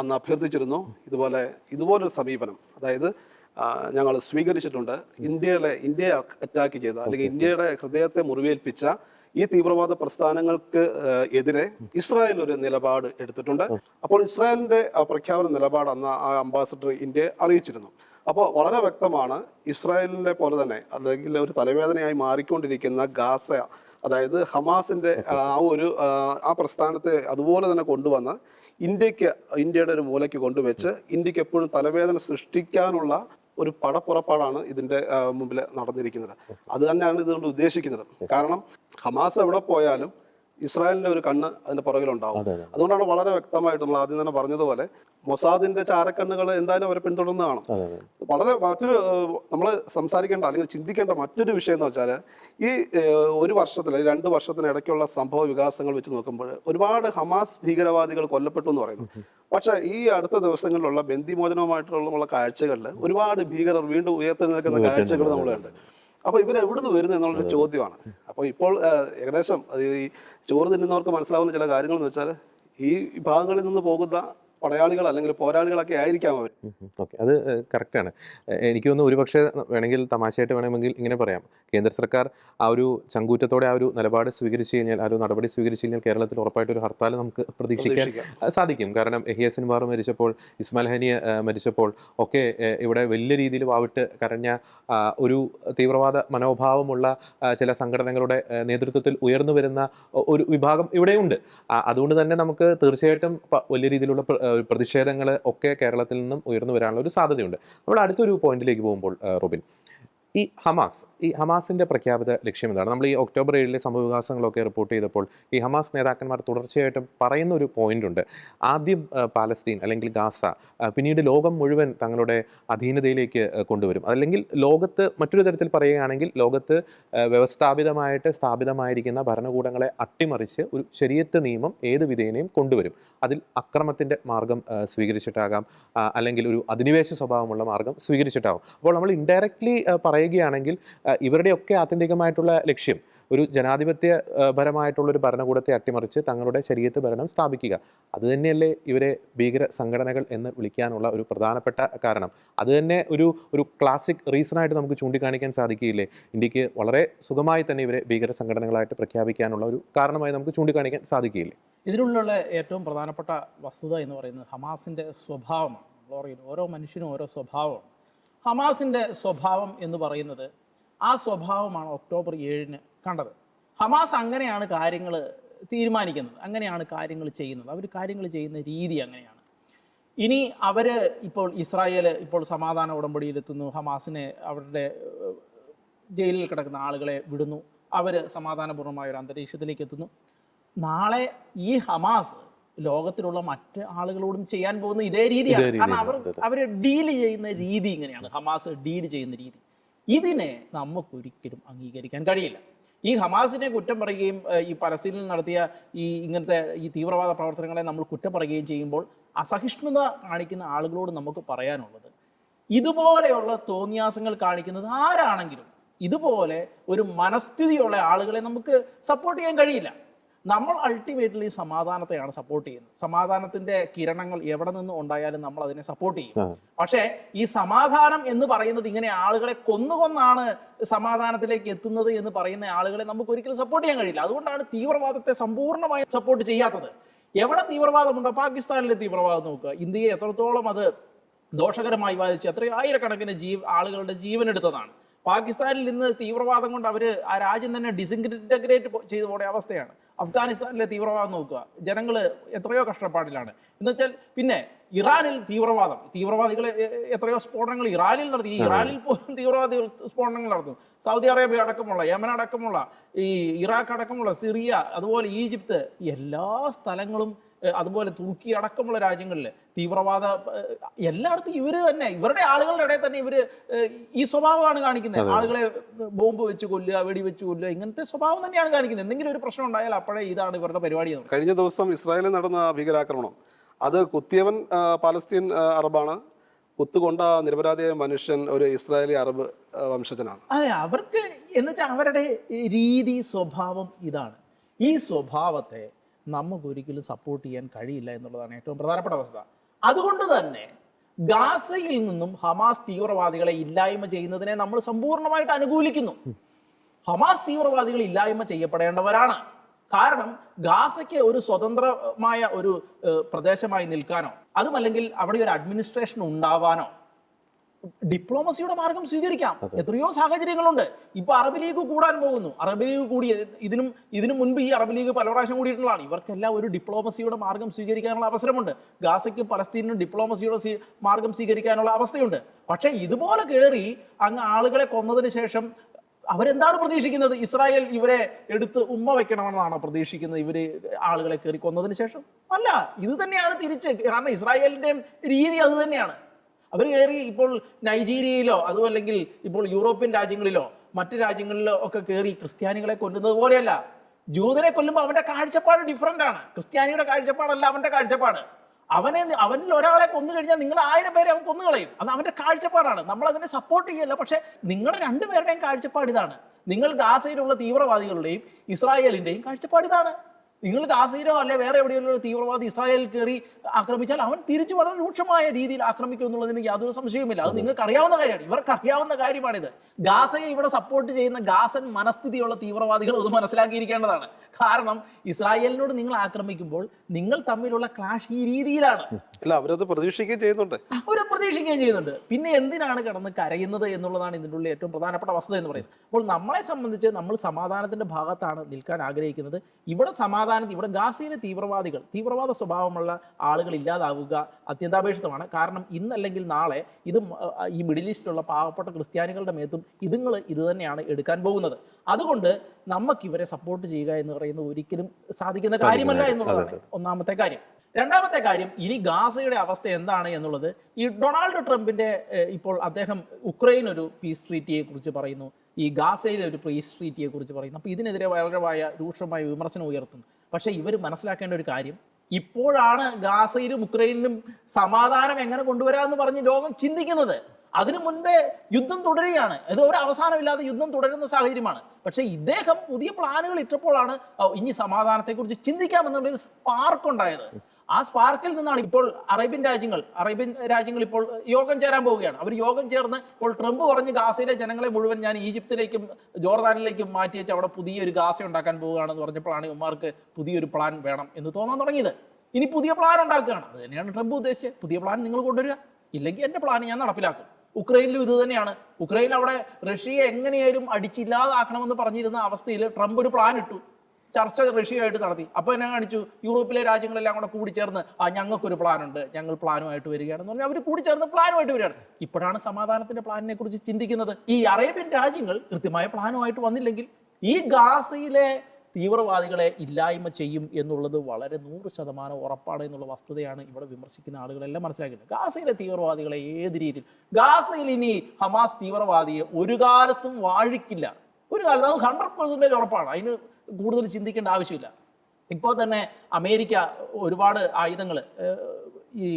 അന്ന് അഭ്യർത്ഥിച്ചിരുന്നു. ഇതുപോലെ ഇതുപോലൊരു സമീപനം. അതായത് ഞങ്ങൾ സ്വീകരിച്ചിട്ടുണ്ട്. ഇന്ത്യയിലെ ഇന്ത്യയെ അറ്റാക്ക് ചെയ്ത അല്ലെങ്കിൽ ഇന്ത്യയുടെ ഹൃദയത്തെ മുറിവേൽപ്പിച്ച ഈ തീവ്രവാദ പ്രസ്ഥാനങ്ങൾക്ക് എതിരെ ഇസ്രായേൽ ഒരു നിലപാട് എടുത്തിട്ടുണ്ട്. അപ്പോൾ ഇസ്രായേലിന്റെ പ്രഖ്യാപന നിലപാട് അന്ന് ആ അംബാസിഡർ ഇന്ത്യയെ അറിയിച്ചിരുന്നു. അപ്പോൾ വളരെ വ്യക്തമാണ് ഇസ്രായേലിനെ പോലെ തന്നെ അല്ലെങ്കിൽ ഒരു തലവേദനയായി മാറിക്കൊണ്ടിരിക്കുന്ന ഗാസ അതായത് ഹമാസിന്റെ ആ ഒരു ആ, ആ പ്രസ്ഥാനത്തെ അതുപോലെ തന്നെ കൊണ്ടുവന്ന് ഇന്ത്യയ്ക്ക് ഇന്ത്യയുടെ ഒരു മൂലയ്ക്ക് കൊണ്ടുവച്ച് ഇന്ത്യയ്ക്ക് എപ്പോഴും തലവേദന സൃഷ്ടിക്കാനുള്ള ഒരു പടപ്പുറപ്പാടാണ് ഇതിന്റെ മുമ്പിൽ നടന്നിരിക്കുന്നത്. അത് തന്നെയാണ് ഇതുകൊണ്ട് ഉദ്ദേശിക്കുന്നത്. കാരണം ഹമാസ് എവിടെ പോയാലും ഇസ്രായേലിന്റെ ഒരു കണ്ണ് അതിന്റെ പുറകിലുണ്ടാവും. അതെ, അതെ. അതുകൊണ്ടാണ് വളരെ വ്യക്തമായിട്ട് നമ്മൾ ആദ്യം തന്നെ പറഞ്ഞതുപോലെ മൊസാദിന്റെ ചാരക്കണ്ണുകൾ എന്തായാലും അവരെ പിന്തുടർന്നതാണ്. വളരെ മറ്റൊരു നമ്മൾ സംസാരിക്കേണ്ട അല്ലെങ്കിൽ ചിന്തിക്കേണ്ട മറ്റൊരു വിഷയം എന്ന് വെച്ചാൽ ഈ ഒരു വർഷത്തിൽ അല്ലെങ്കിൽ രണ്ട് വർഷത്തിനിടയ്ക്കുള്ള സംഭവ വികാസങ്ങൾ വെച്ച് നോക്കുമ്പോൾ ഒരുപാട് ഹമാസ് ഭീകരവാദികൾ കൊല്ലപ്പെട്ടു എന്ന് പറയുന്നു. പക്ഷെ ഈ അടുത്ത ദിവസങ്ങളിലുള്ള ബന്ദിമോചനവുമായിട്ടുള്ള കാഴ്ചകളിൽ ഒരുപാട് ഭീകരർ വീണ്ടും ഉയർത്തി നിൽക്കുന്ന കാഴ്ചകൾ നമ്മൾ കണ്ട് അപ്പോൾ ഇവർ എവിടുന്ന് വരുന്നു എന്നുള്ളൊരു ചോദ്യമാണ്. അപ്പോൾ ഇപ്പോൾ ഏകദേശം ഈ ചോറ് തിന്നുന്നവർക്ക് മനസ്സിലാവുന്ന ചില കാര്യങ്ങൾ എന്ന് വെച്ചാൽ ഈ ഭാഗങ്ങളിൽ നിന്ന് പോകുന്ന പടയാളികൾ അല്ലെങ്കിൽ പോരാളികളൊക്കെ ആയിരിക്കാം അവർ. ഓക്കെ. അത് കറക്റ്റാണ് എനിക്ക് തോന്നുന്നു ഒരുപക്ഷെ വേണമെങ്കിൽ തമാശയായിട്ട് വേണമെങ്കിൽ ഇങ്ങനെ പറയാം. കേന്ദ്ര സർക്കാർ ആ ഒരു ചങ്കൂറ്റത്തോടെ ആ ഒരു നിലപാട് സ്വീകരിച്ചു കഴിഞ്ഞാൽ ആ ഒരു നടപടി സ്വീകരിച്ചു കഴിഞ്ഞാൽ കേരളത്തിൽ ഉറപ്പായിട്ട് ഒരു ഹർത്താൽ നമുക്ക് പ്രതീക്ഷിക്കാൻ സാധിക്കും. കാരണം എഹിയ സിൻവാർ മരിച്ചപ്പോൾ ഇസ്മാൽ ഹനിയ മരിച്ചപ്പോൾ ഒക്കെ ഇവിടെ വലിയ രീതിയിൽ വാവിട്ട് കരഞ്ഞ ഒരു തീവ്രവാദ മനോഭാവമുള്ള ചില സംഘടനകളുടെ നേതൃത്വത്തിൽ ഉയർന്നു വരുന്ന ഒരു വിഭാഗം ഇവിടെയുണ്ട്. അതുകൊണ്ട് തന്നെ നമുക്ക് തീർച്ചയായിട്ടും വലിയ രീതിയിലുള്ള പ്രതിഷേധങ്ങൾ ഒക്കെ കേരളത്തിൽ നിന്നും ഉയർന്നു വരാനുള്ള ഒരു സാധ്യതയുണ്ട്. നമ്മൾ അടുത്തൊരു പോയിന്റിലേക്ക് പോകുമ്പോൾ റോബിൻ. ഈ ഹമാസ് ഈ ഹമാസിന്റെ പ്രഖ്യാപിത ലക്ഷ്യം എന്താണ്? നമ്മൾ ഈ ഒക്ടോബർ ഏഴിലെ സംഭവവികാസങ്ങളൊക്കെ റിപ്പോർട്ട് ചെയ്തപ്പോൾ ഈ ഹമാസ് നേതാക്കന്മാർ തുടർച്ചയായിട്ടും പറയുന്ന ഒരു പോയിന്റ് ഉണ്ട്. ആദ്യം പാലസ്തീൻ അല്ലെങ്കിൽ ഗാസ പിന്നീട് ലോകം മുഴുവൻ തങ്ങളുടെ അധീനതയിലേക്ക് കൊണ്ടുവരും. അല്ലെങ്കിൽ ലോകത്ത് മറ്റൊരു തരത്തിൽ പറയുകയാണെങ്കിൽ ലോകത്ത് വ്യവസ്ഥാപിതമായിട്ട് സ്ഥാപിതമായിരിക്കുന്ന ഭരണകൂടങ്ങളെ അട്ടിമറിച്ച് ഒരു ശരിയത്ത് നിയമം ഏത് വിധേനയും കൊണ്ടുവരും. അതിൽ അക്രമത്തിന്റെ മാർഗം സ്വീകരിച്ചിട്ടാകാം അല്ലെങ്കിൽ ഒരു അധിനിവേശ സ്വഭാവമുള്ള മാർഗം സ്വീകരിച്ചിട്ടാകും അപ്പോൾ നമ്മൾ ഇൻഡയറക്ട്ലി പറയുകയാണെങ്കിൽ ഇവരുടെയൊക്കെ ആത്യന്തികമായിട്ടുള്ള ലക്ഷ്യം ഒരു ജനാധിപത്യ ആ, പരമായിട്ടുള്ളൊരു ഭരണകൂടത്തെ അട്ടിമറിച്ച് തങ്ങളുടെ ശരീരത്ത് ഭരണം സ്ഥാപിക്കുക. അതുതന്നെയല്ലേ ഇവരെ ഭീകര സംഘടനകൾ എന്ന് വിളിക്കാനുള്ള ഒരു പ്രധാനപ്പെട്ട കാരണം. അതുതന്നെ ഒരു ഒരു ക്ലാസിക് റീസണായിട്ട് നമുക്ക് ചൂണ്ടിക്കാണിക്കാൻ സാധിക്കുകയില്ലേ? ഇന്ത്യയ്ക്ക് വളരെ സുഖമായി തന്നെ ഇവരെ ഭീകര സംഘടനകളായിട്ട് പ്രഖ്യാപിക്കാനുള്ള ഒരു കാരണമായി നമുക്ക് ചൂണ്ടിക്കാണിക്കാൻ സാധിക്കുകയില്ലേ? ഇതിനുള്ള ഏറ്റവും പ്രധാനപ്പെട്ട വസ്തുത എന്ന് പറയുന്നത് ഹമാസിന്റെ സ്വഭാവമാണ്. ഓരോ മനുഷ്യനും ഓരോ സ്വഭാവമാണ്. ഹമാസിന്റെ സ്വഭാവം എന്ന് പറയുന്നത് ആ സ്വഭാവമാണ് ഒക്ടോബർ ഏഴിന് കണ്ടത്. ഹമാസ് അങ്ങനെയാണ് കാര്യങ്ങൾ തീരുമാനിക്കുന്നത് അങ്ങനെയാണ് കാര്യങ്ങൾ ചെയ്യുന്നത്. അവർ കാര്യങ്ങൾ ചെയ്യുന്ന രീതി അങ്ങനെയാണ്. ഇനി അവർ ഇപ്പോൾ ഇസ്രായേൽ ഇപ്പോൾ സമാധാന ഉടമ്പടിയിലെത്തുന്നു ഹമാസിനെ അവരുടെ ജയിലിൽ കിടക്കുന്ന ആളുകളെ വിടുന്നു അവർ സമാധാനപൂർണമായ ഒരു അന്തരീക്ഷത്തിലേക്ക് എത്തുന്നു. നാളെ ഈ ഹമാസ് ലോകത്തിലുള്ള മറ്റ് ആളുകളോടും ചെയ്യാൻ പോകുന്ന ഇതേ രീതിയാണ്. കാരണം അവർ അവർ ഡീൽ ചെയ്യുന്ന രീതി ഇങ്ങനെയാണ്. ഹമാസ് ഡീൽ ചെയ്യുന്ന രീതി. ഇതിനെ നമുക്കൊരിക്കലും അംഗീകരിക്കാൻ കഴിയില്ല. ഈ ഹമാസിനെ കുറ്റം പറയുകയും ഈ പലസ്തീനിൽ നടത്തിയ ഈ ഇങ്ങനത്തെ ഈ തീവ്രവാദ പ്രവർത്തനങ്ങളെ നമ്മൾ കുറ്റം പറയുകയും ചെയ്യുമ്പോൾ അസഹിഷ്ണുത കാണിക്കുന്ന ആളുകളോട് നമുക്ക് പറയാനുള്ളത് ഇതുപോലെയുള്ള തോന്നിയാസങ്ങൾ കാണിക്കുന്നത് ആരാണെങ്കിലും ഇതുപോലെ ഒരു മനസ്ഥിതിയുള്ള ആളുകളെ നമുക്ക് സപ്പോർട്ട് ചെയ്യാൻ കഴിയില്ല. നമ്മൾ അൾട്ടിമേറ്റ്ലി സമാധാനത്തെയാണ് സപ്പോർട്ട് ചെയ്യുന്നത്. സമാധാനത്തിന്റെ കിരണങ്ങൾ എവിടെ നിന്ന് ഉണ്ടായാലും നമ്മൾ അതിനെ സപ്പോർട്ട് ചെയ്യും. പക്ഷേ ഈ സമാധാനം എന്ന് പറയുന്നത് ഇങ്ങനെ ആളുകളെ കൊന്നുകൊന്നാണ് സമാധാനത്തിലേക്ക് എത്തുന്നത് എന്ന് പറയുന്ന ആളുകളെ നമുക്ക് ഒരിക്കലും സപ്പോർട്ട് ചെയ്യാൻ കഴിയില്ല. അതുകൊണ്ടാണ് തീവ്രവാദത്തെ സമ്പൂർണമായും സപ്പോർട്ട് ചെയ്യാത്തത്. എവിടെ തീവ്രവാദമുണ്ടോ? പാകിസ്ഥാനിലെ തീവ്രവാദം നോക്കുക. ഇന്ത്യയെ എത്രത്തോളം അത് ദോഷകരമായി ബാധിച്ച് എത്രയോ ആയിരക്കണക്കിന് ജീവ ആളുകളുടെ ജീവൻ എടുത്തതാണ് പാകിസ്ഥാനിൽ ഇന്ന് തീവ്രവാദം കൊണ്ട് അവർ ആ രാജ്യം തന്നെ ഡിസിന്റഗ്രേറ്റ് ചെയ്തു പോയ അവസ്ഥയാണ്. അഫ്ഗാനിസ്ഥാനിലെ തീവ്രവാദം നോക്കുക. ജനങ്ങൾ എത്രയോ കഷ്ടപ്പാടിലാണ്. എന്ന് വെച്ചാൽ പിന്നെ ഇറാനിൽ തീവ്രവാദം. തീവ്രവാദികൾ എത്രയോ സ്ഫോടനങ്ങൾ ഇറാനിൽ നടത്തി. ഈ ഇറാനിൽ പോലും തീവ്രവാദികൾ സ്ഫോടനങ്ങൾ നടത്തും സൗദി അറേബ്യ അടക്കമുള്ള യമൻ അടക്കമുള്ള ഈ ഇറാഖ് അടക്കമുള്ള സിറിയ അതുപോലെ ഈജിപ്ത് എല്ലാ സ്ഥലങ്ങളും അതുപോലെ തുർക്കി അടക്കമുള്ള രാജ്യങ്ങളിൽ തീവ്രവാദ എല്ലായിടത്തും ഇവർ തന്നെ ഇവരുടെ ആളുകളുടെ ഇടയിൽ തന്നെ ഇവർ ഈ സ്വഭാവമാണ് കാണിക്കുന്നത്. ആളുകളെ ബോംബ് വെച്ച് കൊല്ലുക വെടിവെച്ച് കൊല്ലുക ഇങ്ങനത്തെ സ്വഭാവം തന്നെയാണ് കാണിക്കുന്നത്. എന്തെങ്കിലും ഒരു പ്രശ്നം ഉണ്ടായാൽ അപ്പോഴേ ഇതാണ് ഇവരുടെ പരിപാടി കഴിഞ്ഞ ദിവസം ഇസ്രായേലിൽ നടന്ന ഭീകരാക്രമണം. അത് കുത്തിയവൻ പാലസ്തീൻ അറബാണ്. കുത്തുകൊണ്ട നിരപരാധിയായ മനുഷ്യൻ ഒരു ഇസ്രായേലി അറബ് വംശജനാണ്. അതെ അവർക്ക് എന്ന് വെച്ചാൽ അവരുടെ രീതി സ്വഭാവം ഇതാണ്. ഈ സ്വഭാവത്തെ നമുക്ക് ഒരിക്കലും സപ്പോർട്ട് ചെയ്യാൻ കഴിയില്ല എന്നുള്ളതാണ് ഏറ്റവും പ്രധാനപ്പെട്ട അവസ്ഥ. അതുകൊണ്ട് തന്നെ ഗാസയിൽ നിന്നും ഹമാസ് തീവ്രവാദികളെ ഇല്ലായ്മ ചെയ്യുന്നതിനെ നമ്മൾ സമ്പൂർണമായിട്ട് അനുകൂലിക്കുന്നു. ഹമാസ് തീവ്രവാദികൾ ഇല്ലായ്മ ചെയ്യപ്പെടേണ്ടവരാണ്. കാരണം ഗാസയ്ക്ക് ഒരു സ്വതന്ത്രമായ ഒരു പ്രദേശമായി നിൽക്കാനോ അതുമല്ലെങ്കിൽ അവിടെ ഒരു അഡ്മിനിസ്ട്രേഷൻ ഉണ്ടാവാനോ ഡിപ്ലോമസിയുടെ മാർഗം സ്വീകരിക്കാം. എത്രയോ സാഹചര്യങ്ങളുണ്ട്. ഇപ്പൊ അറബ് ലീഗ് കൂടാൻ പോകുന്നു. അറബ് ലീഗ് കൂടി ഇതിനും ഇതിനു മുൻപ് ഈ അറബ് ലീഗ് പല പ്രാവശ്യം കൂടിയിട്ടുള്ളതാണ്. ഇവർക്കെല്ലാം ഒരു ഡിപ്ലോമസിയുടെ മാർഗം സ്വീകരിക്കാനുള്ള അവസരമുണ്ട്. ഗാസയ്ക്കും പലസ്തീനും ഡിപ്ലോമസിയുടെ മാർഗം സ്വീകരിക്കാനുള്ള അവസ്ഥയുണ്ട്. പക്ഷേ ഇതുപോലെ കയറി അങ്ങ് ആളുകളെ കൊന്നതിന് ശേഷം അവരെന്താണ് പ്രതീക്ഷിക്കുന്നത്? ഇസ്രായേൽ ഇവരെ എടുത്ത് ഉമ്മ വെക്കണമെന്നാണോ പ്രതീക്ഷിക്കുന്നത് ഇവർ ആളുകളെ കയറി കൊന്നതിന് ശേഷം? അല്ല ഇത് തന്നെയാണ് തിരിച്ച്. കാരണം ഇസ്രായേലിന്റെയും രീതി അത് തന്നെയാണ്. അവർ കയറി ഇപ്പോൾ നൈജീരിയയിലോ അതുമല്ലെങ്കിൽ ഇപ്പോൾ യൂറോപ്യൻ രാജ്യങ്ങളിലോ മറ്റു രാജ്യങ്ങളിലോ ഒക്കെ കയറി ക്രിസ്ത്യാനികളെ കൊല്ലുന്നത് പോലെയല്ല. ജൂതനെ കൊല്ലുമ്പോൾ അവന്റെ കാഴ്ചപ്പാട് ഡിഫറെന്റ് ആണ്. ക്രിസ്ത്യാനിയുടെ കാഴ്ചപ്പാടല്ല അവന്റെ കാഴ്ചപ്പാട്. അവനെ അവനിൽ ഒരാളെ കൊന്നു കഴിഞ്ഞാൽ നിങ്ങൾ ആയിരം പേരെ അവൻ കൊന്നുകളയും അത് അവന്റെ കാഴ്ചപ്പാടാണ്. നമ്മൾ അതിനെ സപ്പോർട്ട് ചെയ്യല്ല. പക്ഷെ നിങ്ങളുടെ രണ്ടുപേരുടെയും കാഴ്ചപ്പാട് ഇതാണ്. നിങ്ങൾ ഗാസയിലുള്ള തീവ്രവാദികളുടെയും ഇസ്രായേലിന്റെയും കാഴ്ചപ്പാട് ഇതാണ്. നിങ്ങൾ ഗാസയിലോ അല്ലെ വേറെ എവിടെയുള്ള തീവ്രവാദി ഇസ്രായേൽ കയറി ആക്രമിച്ചാൽ അവൻ തിരിച്ചു വളരെ രൂക്ഷമായ രീതിയിൽ ആക്രമിക്കും എന്നുള്ളതിന് യാതൊരു സംശയവുമില്ല. അത് നിങ്ങൾക്ക് അറിയാവുന്ന കാര്യമാണ്. ഇവർക്ക് അറിയാവുന്ന കാര്യമാണിത്. ഗാസയെ ഇവിടെ സപ്പോർട്ട് ചെയ്യുന്ന ഗാസൻ മനസ്ഥിതിയുള്ള തീവ്രവാദികൾ അത് മനസ്സിലാക്കിയിരിക്കേണ്ടതാണ്. കാരണം ഇസ്രായേലിനോട് നിങ്ങൾ ആക്രമിക്കുമ്പോൾ നിങ്ങൾ തമ്മിലുള്ള ക്ലാഷ് ഈ രീതിയിലാണ്. അല്ല അവരത് പ്രതീക്ഷിക്കുകയും ചെയ്യുന്നുണ്ട്. അവർ പ്രതീക്ഷിക്കുകയും ചെയ്യുന്നുണ്ട്. പിന്നെ എന്തിനാണ് കിടന്ന് കരയുന്നത് എന്നുള്ളതാണ് ഇതിന്റെ ഉള്ളിൽ ഏറ്റവും പ്രധാനപ്പെട്ട വസ്തുത എന്ന് പറയുന്നത്. അപ്പോൾ നമ്മളെ സംബന്ധിച്ച് നമ്മൾ സമാധാനത്തിന്റെ ഭാഗത്താണ് നിൽക്കാൻ ആഗ്രഹിക്കുന്നത്. ഇവിടെ സമാധാനം സമാധാനം ഇവിടെ ഗാസയിലെ തീവ്രവാദികൾ തീവ്രവാദ സ്വഭാവമുള്ള ആളുകൾ ഇല്ലാതാവുക അത്യന്താപേക്ഷിതമാണ്. കാരണം ഇന്നല്ലെങ്കിൽ നാളെ ഇത് ഈ മിഡിൽ ഈസ്റ്റിലുള്ള പാവപ്പെട്ട ക്രിസ്ത്യാനികളുടെ മേത്തും ഇതുങ്ങൾ ഇത് തന്നെയാണ് എടുക്കാൻ പോകുന്നത്. അതുകൊണ്ട് നമുക്ക് ഇവരെ സപ്പോർട്ട് ചെയ്യുക എന്ന് പറയുന്നത് ഒരിക്കലും സാധിക്കുന്ന കാര്യമല്ല എന്നുള്ളതാണ് ഒന്നാമത്തെ കാര്യം. രണ്ടാമത്തെ കാര്യം ഇനി ഗാസയുടെ അവസ്ഥ എന്താണ് എന്നുള്ളത് ഈ ഡൊണാൾഡ് ട്രംപിന്റെ ഇപ്പോൾ അദ്ദേഹം ഉക്രൈൻ ഒരു പീസ് ട്രീറ്റിയെ കുറിച്ച് പറയുന്നു ഈ ഗാസയിലെ ഒരു പീസ് ട്രീറ്റിയെ കുറിച്ച് പറയുന്നു. അപ്പോൾ ഇതിനെതിരെ വളരെ വായ- രൂക്ഷമായ വിമർശനം ഉയർത്തുന്നു. പക്ഷേ ഇവർ മനസ്സിലാക്കേണ്ട ഒരു കാര്യം ഇപ്പോഴാണ് ഗാസയിലും ഉക്രൈനിലും സമാധാനം എങ്ങനെ കൊണ്ടുവരാമെന്ന് പറഞ്ഞ് ലോകം ചിന്തിക്കുന്നത്. അതിനു മുൻപേ യുദ്ധം തുടരുകയാണ്. ഇത് ഒരു അവസാനമില്ലാതെ യുദ്ധം തുടരുന്ന സാഹചര്യമാണ്. പക്ഷേ ഇദ്ദേഹം പുതിയ പ്ലാനുകൾ ഇട്ടപ്പോഴാണ് ഇനി സമാധാനത്തെക്കുറിച്ച് ചിന്തിക്കാമെന്നുള്ളൊരു സ്പാർക്ക് ഉണ്ടായത് ആ സ്പാർക്കിൽ നിന്നാണ് ഇപ്പോൾ അറേബ്യൻ രാജ്യങ്ങൾ അറേബ്യൻ രാജ്യങ്ങൾ ഇപ്പോൾ യോഗം ചേരാൻ പോവുകയാണ്. അവർ യോഗം ചേർന്ന് ഇപ്പോൾ ട്രംപ് പറഞ്ഞ് ഗാസയിലെ ജനങ്ങളെ മുഴുവൻ ഞാൻ ഈജിപ്തിലേക്കും ജോർദാനിലേക്കും മാറ്റി വെച്ച് അവിടെ പുതിയൊരു ഗാസ ഉണ്ടാക്കാൻ പോവുകയാണെന്ന് പറഞ്ഞപ്പോഴാണ് ഇവന്മാർക്ക് പുതിയൊരു പ്ലാൻ വേണം എന്ന് തോന്നാൻ തുടങ്ങിയത്. ഇനി പുതിയ പ്ലാൻ ഉണ്ടാക്കുകയാണ്. അത് തന്നെയാണ് ട്രംപ് ഉദ്ദേശിച്ചത്. പുതിയ പ്ലാൻ നിങ്ങൾ കൊണ്ടുവരിക. ഇല്ലെങ്കിൽ എന്റെ പ്ലാൻ ഞാൻ നടപ്പിലാക്കും. ഉക്രൈനിലും ഇത് തന്നെയാണ്. ഉക്രൈൻ അവിടെ റഷ്യയെ എങ്ങനെയായാലും അടിച്ചില്ലാതാക്കണമെന്ന് പറഞ്ഞിരുന്ന അവസ്ഥയിൽ ട്രംപ് ഒരു പ്ലാൻ ഇട്ടു. ചർച്ച റഷ്യയായിട്ട് നടത്തി. അപ്പോൾ എന്നെ കാണിച്ചു? യൂറോപ്പിലെ രാജ്യങ്ങളെല്ലാം കൂടെ കൂടി ചേർന്ന് ആ ഞങ്ങൾക്കൊരു പ്ലാൻ ഉണ്ട്. ഞങ്ങൾ പ്ലാനുമായിട്ട് വരികയാണെന്ന് പറഞ്ഞാൽ അവർ കൂടി ചേർന്ന് പ്ലാനുമായിട്ട് വരികയാണ്. ഇപ്പോഴാണ് സമാധാനത്തിന്റെ പ്ലാനിനെ കുറിച്ച് ചിന്തിക്കുന്നത്. ഈ അറേബ്യൻ രാജ്യങ്ങൾ കൃത്യമായ പ്ലാനുമായിട്ട് വന്നില്ലെങ്കിൽ ഈ ഗാസയിലെ തീവ്രവാദികളെ ഇല്ലായ്മ ചെയ്യും എന്നുള്ളത് വളരെ നൂറ് ശതമാനം ഉറപ്പാണ് എന്നുള്ള വസ്തുതയാണ് ഇവിടെ വിമർശിക്കുന്ന ആളുകളെല്ലാം മനസ്സിലാക്കുന്നത്. ഗാസയിലെ തീവ്രവാദികളെ ഏത് രീതിയിൽ? ഗാസയിൽ ഇനി ഹമാസ് തീവ്രവാദിയെ ഒരു കാലത്തും വാഴിക്കില്ല. ഒരു കാലത്ത്. അത് ഹൺഡ്രഡ് പെർസെന്റേജ് ഉറപ്പാണ്. അതിന് കൂടുതൽ ചിന്തിക്കേണ്ട ആവശ്യമില്ല. ഇപ്പോൾ തന്നെ അമേരിക്ക ഒരുപാട് ആയുധങ്ങൾ ഈ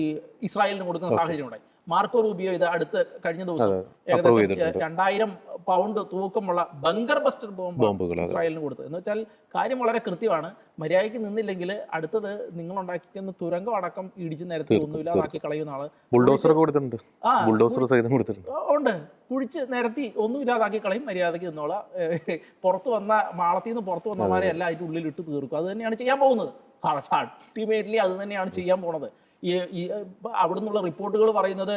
ഇസ്രായേലിന് കൊടുക്കുന്ന സാഹചര്യം ഉണ്ടായി മാർക്കോ റൂബിയോ ഇത് അടുത്ത് കഴിഞ്ഞ ദിവസം ഏകദേശം. രണ്ടായിരം പൗണ്ട് തൂക്കമുള്ള ബങ്കർ ബസ്റ്റർ ബോംബ് ഇസ്രായേലിന് കൊടുത്തു എന്ന് വെച്ചാൽ കാര്യം വളരെ കൃത്യമാണ്. മര്യാദയ്ക്ക് നിന്നില്ലെങ്കിൽ അടുത്തത് നിങ്ങൾ ഉണ്ടാക്കിക്കുന്ന തുരങ്കം അടക്കം ഇടിച്ച് നേരത്തെ ഒന്നുമില്ലാതാക്കി കളയുന്ന ആൾ. ബുൾഡോസർ കൊടുത്തിട്ടുണ്ട്. ആ ബുൾഡോസർ സഹിതം കൊടുത്തിട്ടുണ്ട്. ഉണ്ട്. കുഴിച്ച് നേരത്തി ഒന്നും ഇല്ലാതാക്കി കളയും മര്യാദയ്ക്ക് നിന്നോളാം. പുറത്തു വന്ന മാളത്തിൽ നിന്ന് പുറത്തു വന്നവരെ എല്ലാം അതിന്റെ ഉള്ളിൽ ഇട്ട് തീർക്കും. അത് തന്നെയാണ് ചെയ്യാൻ പോകുന്നത്. അൾട്ടിമേറ്റ്ലി അത് തന്നെയാണ് ചെയ്യാൻ പോണത്. ഈ അവിടെ നിന്നുള്ള റിപ്പോർട്ടുകൾ പറയുന്നത്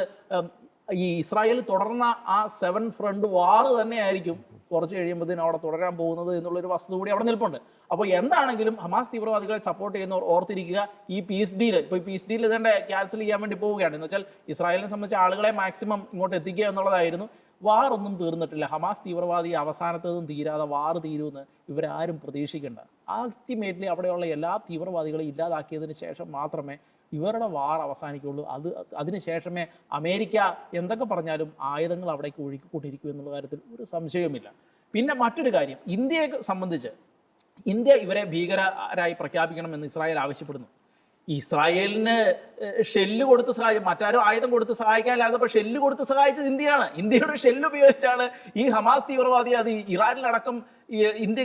ഈ ഇസ്രായേൽ തുടർന്ന ആ സെവൻ ഫ്രണ്ട് വാർ തന്നെയായിരിക്കും കുറച്ച് കഴിയുമ്പോഴത്തേനും അവിടെ തുടരാൻ പോകുന്നത് എന്നുള്ളൊരു വസ്തു കൂടി അവിടെ നിൽപ്പുണ്ട്. അപ്പോൾ എന്താണെങ്കിലും ഹമാസ് തീവ്രവാദികളെ സപ്പോർട്ട് ചെയ്യുന്നവർ ഓർത്തിരിക്കുക ഈ പീസ് ഡീൽ ഇപ്പോൾ ഈ പീസ് ഡീൽ ഇതേണ്ട ക്യാൻസൽ ചെയ്യാൻ വേണ്ടി പോവുകയാണ്. എന്ന് വെച്ചാൽ ഇസ്രായേലിനെ സംബന്ധിച്ച് ആളുകളെ മാക്സിമം ഇങ്ങോട്ട് എത്തിക്കുക എന്നുള്ളതായിരുന്നു. വാർ ഒന്നും തീർന്നിട്ടില്ല. ഹമാസ് തീവ്രവാദി അവസാനത്തതും തീരാതെ വാർ തീരുമെന്ന് ഇവരാരും പ്രതീക്ഷിക്കേണ്ട. അൾട്ടിമേറ്റ്ലി അവിടെയുള്ള എല്ലാ തീവ്രവാദികളെയും ഇല്ലാതാക്കിയതിന് ശേഷം മാത്രമേ ഇവരുടെ വാർ അവസാനിക്കുള്ളൂ. അത് അതിനുശേഷമേ അമേരിക്ക എന്തൊക്കെ പറഞ്ഞാലും ആയുധങ്ങൾ അവിടേക്ക് ഒഴുക്കിക്കൊണ്ടിരിക്കും എന്നുള്ള കാര്യത്തിൽ ഒരു സംശയവുമില്ല. പിന്നെ മറ്റൊരു കാര്യം ഇന്ത്യയെ സംബന്ധിച്ച് ഇന്ത്യ ഇവരെ ഭീകരരായി പ്രഖ്യാപിക്കണമെന്ന് ഇസ്രായേൽ ആവശ്യപ്പെടുന്നു. ഇസ്രായേലിന് ഷെല്ല് കൊടുത്ത് സഹായിച്ചു മറ്റാരും ആയുധം കൊടുത്ത് സഹായിക്കാനില്ലാത്തപ്പോൾ ഷെല്ല് കൊടുത്ത് സഹായിച്ചത് ഇന്ത്യയാണ്. ഇന്ത്യയുടെ ഷെല്ല് ഉപയോഗിച്ചാണ് ഈ ഹമാസ് തീവ്രവാദി അത് ഇറാനിലടക്കം ഇന്ത്യ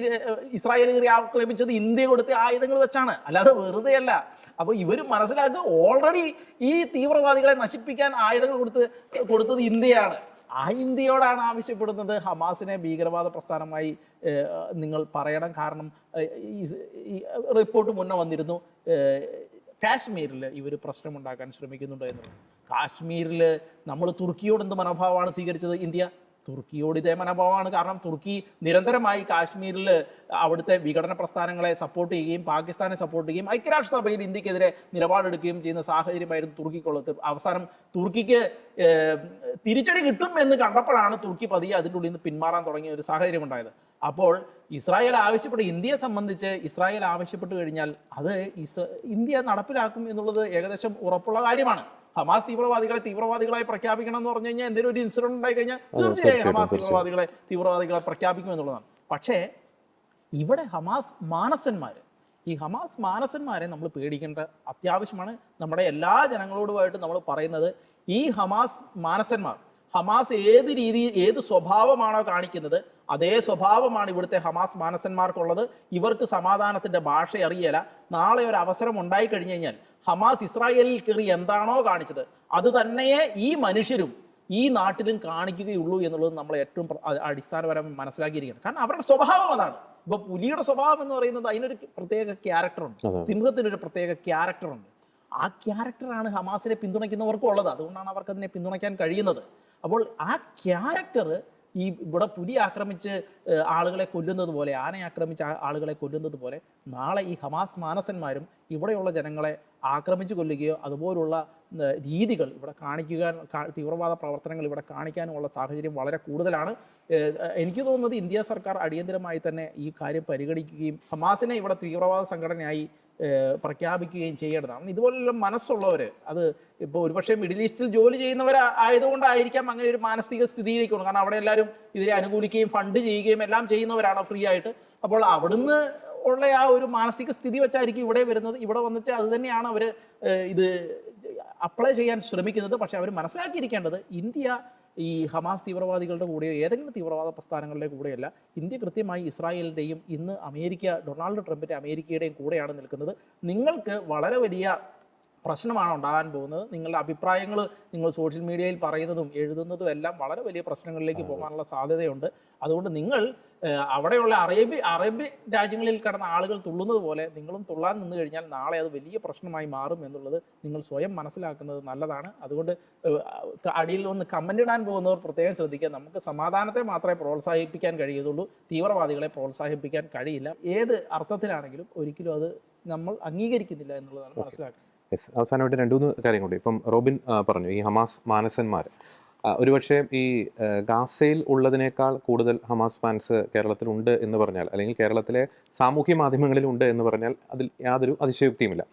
ഇസ്രായേൽ കയറി ആക്രമിച്ചത് ഇന്ത്യ കൊടുത്ത ആയുധങ്ങൾ വെച്ചാണ്. അല്ലാതെ വെറുതെ അല്ല അപ്പോൾ ഇവർ മനസ്സിലാക്കുക ഓൾറെഡി ഈ തീവ്രവാദികളെ നശിപ്പിക്കാൻ ആയുധങ്ങൾ കൊടുത്ത് കൊടുത്തത് ഇന്ത്യയാണ്. ആ ഇന്ത്യയോടാണ് ആവശ്യപ്പെടുന്നത്. ഹമാസിനെ ഭീകരവാദ പ്രസ്ഥാനമായി നിങ്ങൾ പറയണം. കാരണം റിപ്പോർട്ട് മുന്നേ വന്നിരുന്നു. കാശ്മീരിൽ ഇവർ പ്രശ്നമുണ്ടാക്കാൻ ശ്രമിക്കുന്നുണ്ട് എന്നുള്ളത്. കാശ്മീരിൽ നമ്മൾ തുർക്കിയോട് എന്ത് മനോഭാവമാണ് സ്വീകരിച്ചത്? ഇന്ത്യ തുർക്കിയോട് ഇതേ മനോഭാവമാണ്. കാരണം തുർക്കി നിരന്തരമായി കാശ്മീരിൽ അവിടുത്തെ വിഘടന പ്രസ്ഥാനങ്ങളെ സപ്പോർട്ട് ചെയ്യുകയും പാകിസ്ഥാനെ സപ്പോർട്ട് ചെയ്യുകയും ഐക്യരാഷ്ട്രസഭയിൽ ഇന്ത്യക്കെതിരെ നിലപാടെടുക്കുകയും ചെയ്യുന്ന സാഹചര്യമായിരുന്നു തുർക്കിക്കുള്ളത്. അവസാനം തുർക്കിക്ക് തിരിച്ചടി കിട്ടും എന്ന് കണ്ടപ്പോഴാണ് തുർക്കി പതിയെ അതിന്റെ ഉള്ളിൽ നിന്ന് പിന്മാറാൻ തുടങ്ങിയ ഒരു സാഹചര്യം ഉണ്ടായത്. അപ്പോൾ ഇസ്രായേൽ ആവശ്യപ്പെട്ട് ഇന്ത്യയെ സംബന്ധിച്ച് ഇസ്രായേൽ ആവശ്യപ്പെട്ട് കഴിഞ്ഞാൽ അത് ഇന്ത്യ നടപ്പിലാക്കും എന്നുള്ളത് ഏകദേശം ഉറപ്പുള്ള കാര്യമാണ്. ഹമാസ് തീവ്രവാദികളെ തീവ്രവാദികളായി പ്രഖ്യാപിക്കണം എന്ന് പറഞ്ഞു കഴിഞ്ഞാൽ എന്തെങ്കിലും ഒരു ഇൻസിഡന്റ് ഉണ്ടായി കഴിഞ്ഞാൽ തീർച്ചയായും ഹമാസ് തീവ്രവാദികളെ തീവ്രവാദികളെ പ്രഖ്യാപിക്കും എന്നുള്ളതാണ്. പക്ഷേ ഇവിടെ ഹമാസ് മാനസന്മാർ ഈ ഹമാസ് മാനസന്മാരെ നമ്മൾ പേടിക്കേണ്ട അത്യാവശ്യമാണ്. നമ്മുടെ എല്ലാ ജനങ്ങളോടുമായിട്ട് നമ്മൾ പറയുന്നത് ഈ ഹമാസ് മാനസന്മാർ ഹമാസ് ഏത് രീതി ഏത് സ്വഭാവമാണോ കാണിക്കുന്നത് അതേ സ്വഭാവമാണ് ഇവിടുത്തെ ഹമാസ് മാനസന്മാർക്കുള്ളത്. ഇവർക്ക് സമാധാനത്തിന്റെ ഭാഷ അറിയല. നാളെ ഒരു അവസരം ഉണ്ടായി കഴിഞ്ഞു കഴിഞ്ഞാൽ ഹമാസ് ഇസ്രായേലിൽ കയറി എന്താണോ കാണിച്ചത് അത് തന്നെയേ ഈ മനുഷ്യരും ഈ നാട്ടിലും കാണിക്കുകയുള്ളൂ എന്നുള്ളത് നമ്മൾ ഏറ്റവും പ്ര- അടിസ്ഥാനപരമായി മനസ്സിലാക്കിയിരിക്കണം. കാരണം അവരുടെ സ്വഭാവം അതാണ്. ഇപ്പൊ പുലിയുടെ സ്വഭാവം എന്ന് പറയുന്നത് അതിനൊരു പ്രത്യേക ക്യാരക്ടറുണ്ട് സിംഹത്തിനൊരു പ്രത്യേക ക്യാരക്ടറുണ്ട് ആ ക്യാരക്ടറാണ് ഹമാസിനെ പിന്തുണയ്ക്കുന്നവർക്കും ഉള്ളത് അതുകൊണ്ടാണ് അവർക്ക് അതിനെ പിന്തുണയ്ക്കാൻ കഴിയുന്നത്. അപ്പോൾ ആ ക്യാരക്ടർ ഈ ഇവിടെ പുലി ആക്രമിച്ച് ആളുകളെ കൊല്ലുന്നത് പോലെ ആനയെ ആക്രമിച്ച് ആളുകളെ കൊല്ലുന്നത് പോലെ നാളെ ഈ ഹമാസ് മാനസന്മാരും ഇവിടെയുള്ള ജനങ്ങളെ ആക്രമിച്ചു കൊല്ലുകയോ അതുപോലുള്ള രീതികൾ ഇവിടെ കാണിക്കുക തീവ്രവാദ പ്രവർത്തനങ്ങൾ ഇവിടെ കാണിക്കാനുമുള്ള സാഹചര്യം വളരെ കൂടുതലാണ്. എനിക്ക് തോന്നുന്നത് ഇന്ത്യ സർക്കാർ അടിയന്തരമായി തന്നെ ഈ കാര്യം പരിഗണിക്കുകയും ഹമാസിനെ ഇവിടെ തീവ്രവാദ സംഘടനയായി പ്രഖ്യാപിക്കുകയും ചെയ്യേണ്ടതാണ്. ഇതുപോലുള്ള മനസ്സുള്ളവർ അത് ഇപ്പോൾ ഒരുപക്ഷെ മിഡിൽ ഈസ്റ്റിൽ ജോലി ചെയ്യുന്നവർ ആയതുകൊണ്ടായിരിക്കാം അങ്ങനെ ഒരു മാനസിക സ്ഥിതിയിലേക്ക് വന്നു കാരണം അവിടെ എല്ലാവരും ഇതിനെ അനുകൂലിക്കുകയും ഫണ്ട് ചെയ്യുകയും എല്ലാം ചെയ്യുന്നവരാണ് ഫ്രീ ആയിട്ട്. അപ്പോൾ അവിടുന്ന് ഉള്ള ആ ഒരു മാനസിക സ്ഥിതി വെച്ചായിരിക്കും ഇവിടെ വരുന്നത്. ഇവിടെ വന്നിട്ട് അത് തന്നെയാണ് അവർ ഇത് അപ്ലൈ ചെയ്യാൻ ശ്രമിക്കുന്നത്. പക്ഷെ അവർ മനസ്സിലാക്കിയിരിക്കേണ്ടത് ഇന്ത്യ ഈ ഹമാസ് തീവ്രവാദികളുടെ കൂടെയോ ഏതെങ്കിലും തീവ്രവാദ പ്രസ്ഥാനങ്ങളുടെ കൂടെയല്ല ഇന്ത്യ കൃത്യമായി ഇസ്രായേലിന്റെയും ഇന്ന് അമേരിക്ക ഡൊണാൾഡ് ട്രംപിന്റെ അമേരിക്കയുടെയും കൂടെയാണ് നിൽക്കുന്നത്. നിങ്ങൾക്ക് വളരെ വലിയ പ്രശ്നമാണ് ഉണ്ടാകാൻ പോകുന്നത്. നിങ്ങളുടെ അഭിപ്രായങ്ങൾ നിങ്ങൾ സോഷ്യൽ മീഡിയയിൽ പറയുന്നതും എഴുതുന്നതും എല്ലാം വളരെ വലിയ പ്രശ്നങ്ങളിലേക്ക് പോകാനുള്ള സാധ്യതയുണ്ട്. അതുകൊണ്ട് നിങ്ങൾ അവിടെയുള്ള അറേബ്യ അറേബ്യ രാജ്യങ്ങളിൽ കിടന്ന ആളുകൾ തുള്ളുന്നത് പോലെ നിങ്ങളും തുള്ളാൻ നിന്ന് കഴിഞ്ഞാൽ നാളെ അത് വലിയ പ്രശ്നമായി മാറും എന്നുള്ളത് നിങ്ങൾ സ്വയം മനസ്സിലാക്കുന്നത് നല്ലതാണ്. അതുകൊണ്ട് അടിയിൽ ഒന്ന് കമന്റ് ഇടാൻ പോകുന്നവർ പ്രത്യേകം ശ്രദ്ധിക്കുക. നമുക്ക് സമാധാനത്തെ മാത്രമേ പ്രോത്സാഹിപ്പിക്കാൻ കഴിയുള്ളൂ തീവ്രവാദികളെ പ്രോത്സാഹിപ്പിക്കാൻ കഴിയില്ല. ഏത് അർത്ഥത്തിലാണെങ്കിലും ഒരിക്കലും അത് നമ്മൾ അംഗീകരിക്കുന്നില്ല എന്നുള്ളതാണ് മനസ്സിലാക്കുന്നത്. യെസ് അവസാനമായിട്ട് രണ്ടു മൂന്ന് കാര്യം കൂടി ഇപ്പം റോബിൻ പറഞ്ഞു ഈ ഹമാസ് മാനസന്മാർ ഒരുപക്ഷെ ഈ ഗാസയിൽ ഉള്ളതിനേക്കാൾ കൂടുതൽ ഹമാസ് ഫാൻസ് കേരളത്തിലുണ്ട് എന്ന് പറഞ്ഞാൽ അല്ലെങ്കിൽ കേരളത്തിലെ സാമൂഹ്യ മാധ്യമങ്ങളിലുണ്ട് എന്ന് പറഞ്ഞാൽ അതിൽ യാതൊരു അതിശയോക്തിയുമില്ല.